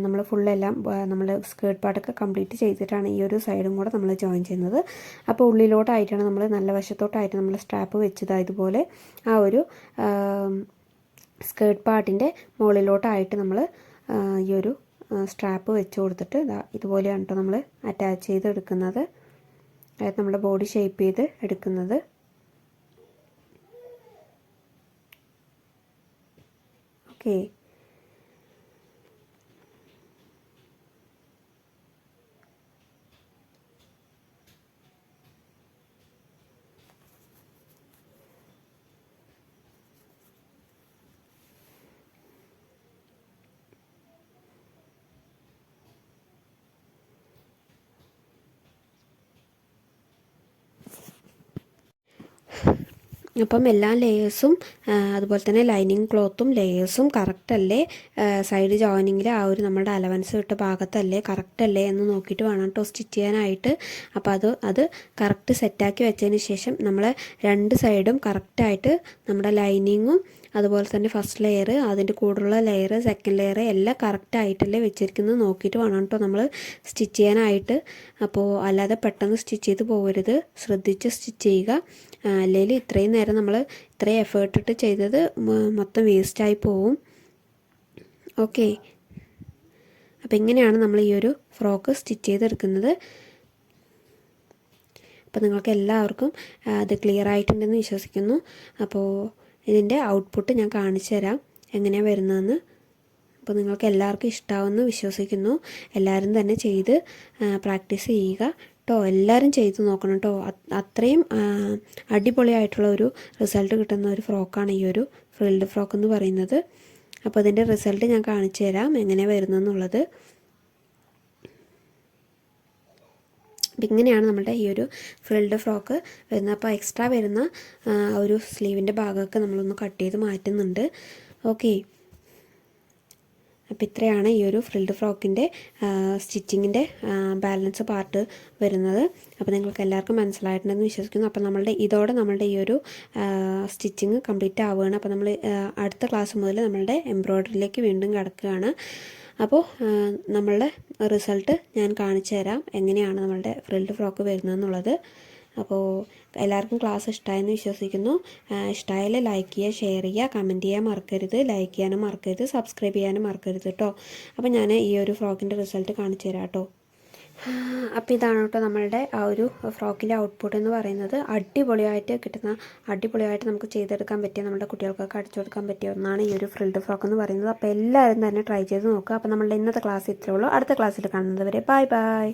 നമ്മൾ ഫുള്ളെല്ലാം നമ്മൾ സ്കേർട്ട് പാർട്ടൊക്കെ കംപ്ലീറ്റ് ചെയ്തിട്ടാണ് ഈ ഒരു സൈഡും കൂടെ നമ്മൾ ജോയിൻ ചെയ്യുന്നത്. അപ്പോൾ ഉള്ളിലോട്ടായിട്ടാണ് നമ്മൾ നല്ല വശത്തോട്ടായിട്ട് നമ്മൾ സ്ട്രാപ്പ് വെച്ചത്. ഇതുപോലെ ആ ഒരു സ്കേർട്ട് പാർട്ടിന്റെ മുകളിലോട്ടായിട്ട് നമ്മൾ ഈ ഒരു സ്ട്രാപ്പ് വെച്ച് കൊടുത്തിട്ട് ഇതാ ഇതുപോലെയാണ് കേട്ടോ നമ്മൾ അറ്റാച്ച് ചെയ്ത് എടുക്കുന്നത് അതായത് നമ്മുടെ ബോഡി ഷേപ്പ് ചെയ്ത് എടുക്കുന്നത്. ഓക്കെ അപ്പം എല്ലാ ലെയേഴ്സും അതുപോലെ തന്നെ ലൈനിങ് ക്ലോത്തും ലെയേഴ്സും കറക്റ്റല്ലേ സൈഡ് ജോയിനിങ്ങിൽ ആ ഒരു നമ്മുടെ അലവൻസ് ഇട്ട ഭാഗത്തല്ലേ? കറക്റ്റല്ലേ എന്ന് നോക്കിയിട്ട് വേണം കേട്ടോ സ്റ്റിച്ച് ചെയ്യാനായിട്ട്. അപ്പോൾ അത് അത് കറക്റ്റ് സെറ്റാക്കി വെച്ചതിന് ശേഷം നമ്മൾ രണ്ട് സൈഡും കറക്റ്റായിട്ട് നമ്മുടെ ലൈനിങ്ങും അതുപോലെ തന്നെ ഫസ്റ്റ് ലെയർ അതിന്റെ കൂടെയുള്ള ലെയർ സെക്കൻഡ് ലെയർ എല്ലാം കറക്റ്റ് ആയിട്ടല്ലേ വെച്ചിരിക്കുന്നത് നോക്കിയിട്ട് വേണം കേട്ടോ നമ്മൾ സ്റ്റിച്ച് ചെയ്യാനായിട്ട്. അപ്പോൾ അല്ലാതെ പെട്ടെന്ന് സ്റ്റിച്ച് ചെയ്ത് പോകരുത് ശ്രദ്ധിച്ച് സ്റ്റിച്ച് ചെയ്യുക. അല്ലെങ്കിൽ ഇത്രയും നേരം നമ്മൾ ഇത്രയും എഫേർട്ട് ഇട്ട് ചെയ്തത് മൊത്തം വേസ്റ്റായി പോവും. ഓക്കെ അപ്പോൾ ഇങ്ങനെയാണ് നമ്മൾ ഈ ഒരു ഫ്രോക്ക് സ്റ്റിച്ച് ചെയ്തെടുക്കുന്നത്. അപ്പോൾ നിങ്ങൾക്ക് എല്ലാവർക്കും അത് ക്ലിയർ ആയിട്ടുണ്ടെന്ന് വിശ്വസിക്കുന്നു. അപ്പോൾ ഇതിന്റെ ഔട്ട്പുട്ട് ഞാൻ കാണിച്ചു തരാം. എങ്ങനെയാണ് വരുന്നതെന്ന്. അപ്പോൾ നിങ്ങൾക്ക് എല്ലാവർക്കും ഇഷ്ടമാവുമെന്ന് വിശ്വസിക്കുന്നു. എല്ലാവരും തന്നെ ചെയ്ത് പ്രാക്ടീസ് ചെയ്യുക. കേട്ടോ. എല്ലാവരും ചെയ്തു നോക്കണം കേട്ടോ. അത്രയും അടിപൊളിയായിട്ടുള്ള ഒരു റിസൾട്ട് കിട്ടുന്ന ഒരു ഫ്രോക്കാണ് ഈ ഒരു ഫ്രിൽഡ് ഫ്രോക്ക് എന്ന് പറയുന്നത്. അപ്പോൾ അതിന്റെ റിസൾട്ട് ഞാൻ കാണിച്ചു തരാം. എങ്ങനെ വരുന്നു എന്നുള്ളത്. അപ്പം ഇങ്ങനെയാണ് നമ്മുടെ ഈ ഒരു ഫ്രിൽഡ് ഫ്രോക്ക് വരുന്നത്. അപ്പോൾ എക്സ്ട്രാ വരുന്ന ഒരു സ്ലീവിന്റെ ഭാഗമൊക്കെ നമ്മളൊന്ന് കട്ട് ചെയ്ത് മാറ്റുന്നുണ്ട്. ഓക്കെ അപ്പോൾ ഇത്രയാണ് ഈ ഒരു ഫ്രിൽഡ് ഫ്രോക്കിന്റെ സ്റ്റിച്ചിങ്ങിന്റെ ബാലൻസ് പാർട്ട് വരുന്നത്. അപ്പോൾ നിങ്ങൾക്ക് എല്ലാവർക്കും മനസ്സിലായിട്ടുണ്ടെന്ന് വിശ്വസിക്കുന്നു. അപ്പോൾ നമ്മളുടെ ഇതോടെ നമ്മളുടെ ഈ ഒരു സ്റ്റിച്ചിങ് കംപ്ലീറ്റ് ആവുകയാണ്. അപ്പോൾ നമ്മൾ അടുത്ത ക്ലാസ് മുതൽ നമ്മളുടെ എംബ്രോയ്ഡറിയിലേക്ക് വീണ്ടും കിടക്കുകയാണ്. അപ്പോൾ നമ്മളുടെ റിസൾട്ട് ഞാൻ കാണിച്ചു തരാം എങ്ങനെയാണ് നമ്മളുടെ ഫ്രിൽഡ് ഫ്രോക്ക് വരുന്നതെന്നുള്ളത്. അപ്പോൾ എല്ലാവർക്കും ക്ലാസ് ഇഷ്ടമായെന്ന് വിശ്വസിക്കുന്നു. ഇഷ്ടമായാൽ ലൈക്ക് ചെയ്യുക ഷെയർ ചെയ്യുക കമന്റ് ചെയ്യാൻ മറക്കരുത്. ലൈക്ക് ചെയ്യാനും മറക്കരുത്. സബ്സ്ക്രൈബ് ചെയ്യാനും മറക്കരുത് കേട്ടോ അപ്പോൾ ഞാൻ ഈ ഒരു ഫ്രോക്കിന്റെ റിസൾട്ട് കാണിച്ചു തരാം കേട്ടോ അപ്പോൾ ഇതാണ് കേട്ടോ നമ്മളുടെ ആ ഒരു ഫ്രോക്കിന്റെ ഔട്ട്പുട്ട് എന്ന് പറയുന്നത്. അടിപൊളിയായിട്ട് കിട്ടുന്ന അടിപൊളിയായിട്ട് നമുക്ക് ചെയ്തെടുക്കാൻ പറ്റിയ നമ്മുടെ കുട്ടികൾക്കൊക്കെ അടിച്ചു കൊടുക്കാൻ പറ്റിയ ഒന്നാണ് ഈ ഒരു ഫ്രിൽഡ് ഫ്രോക്ക് എന്ന് പറയുന്നത്. അപ്പോൾ എല്ലാവരും തന്നെ ട്രൈ ചെയ്ത് നോക്കുക. അപ്പോൾ നമ്മളുടെ ഇന്നത്തെ ക്ലാസ് ഇത്രേ ഉള്ളൂ. അടുത്ത ക്ലാസ്സിൽ കാണുന്നത് വരെ. Bye bye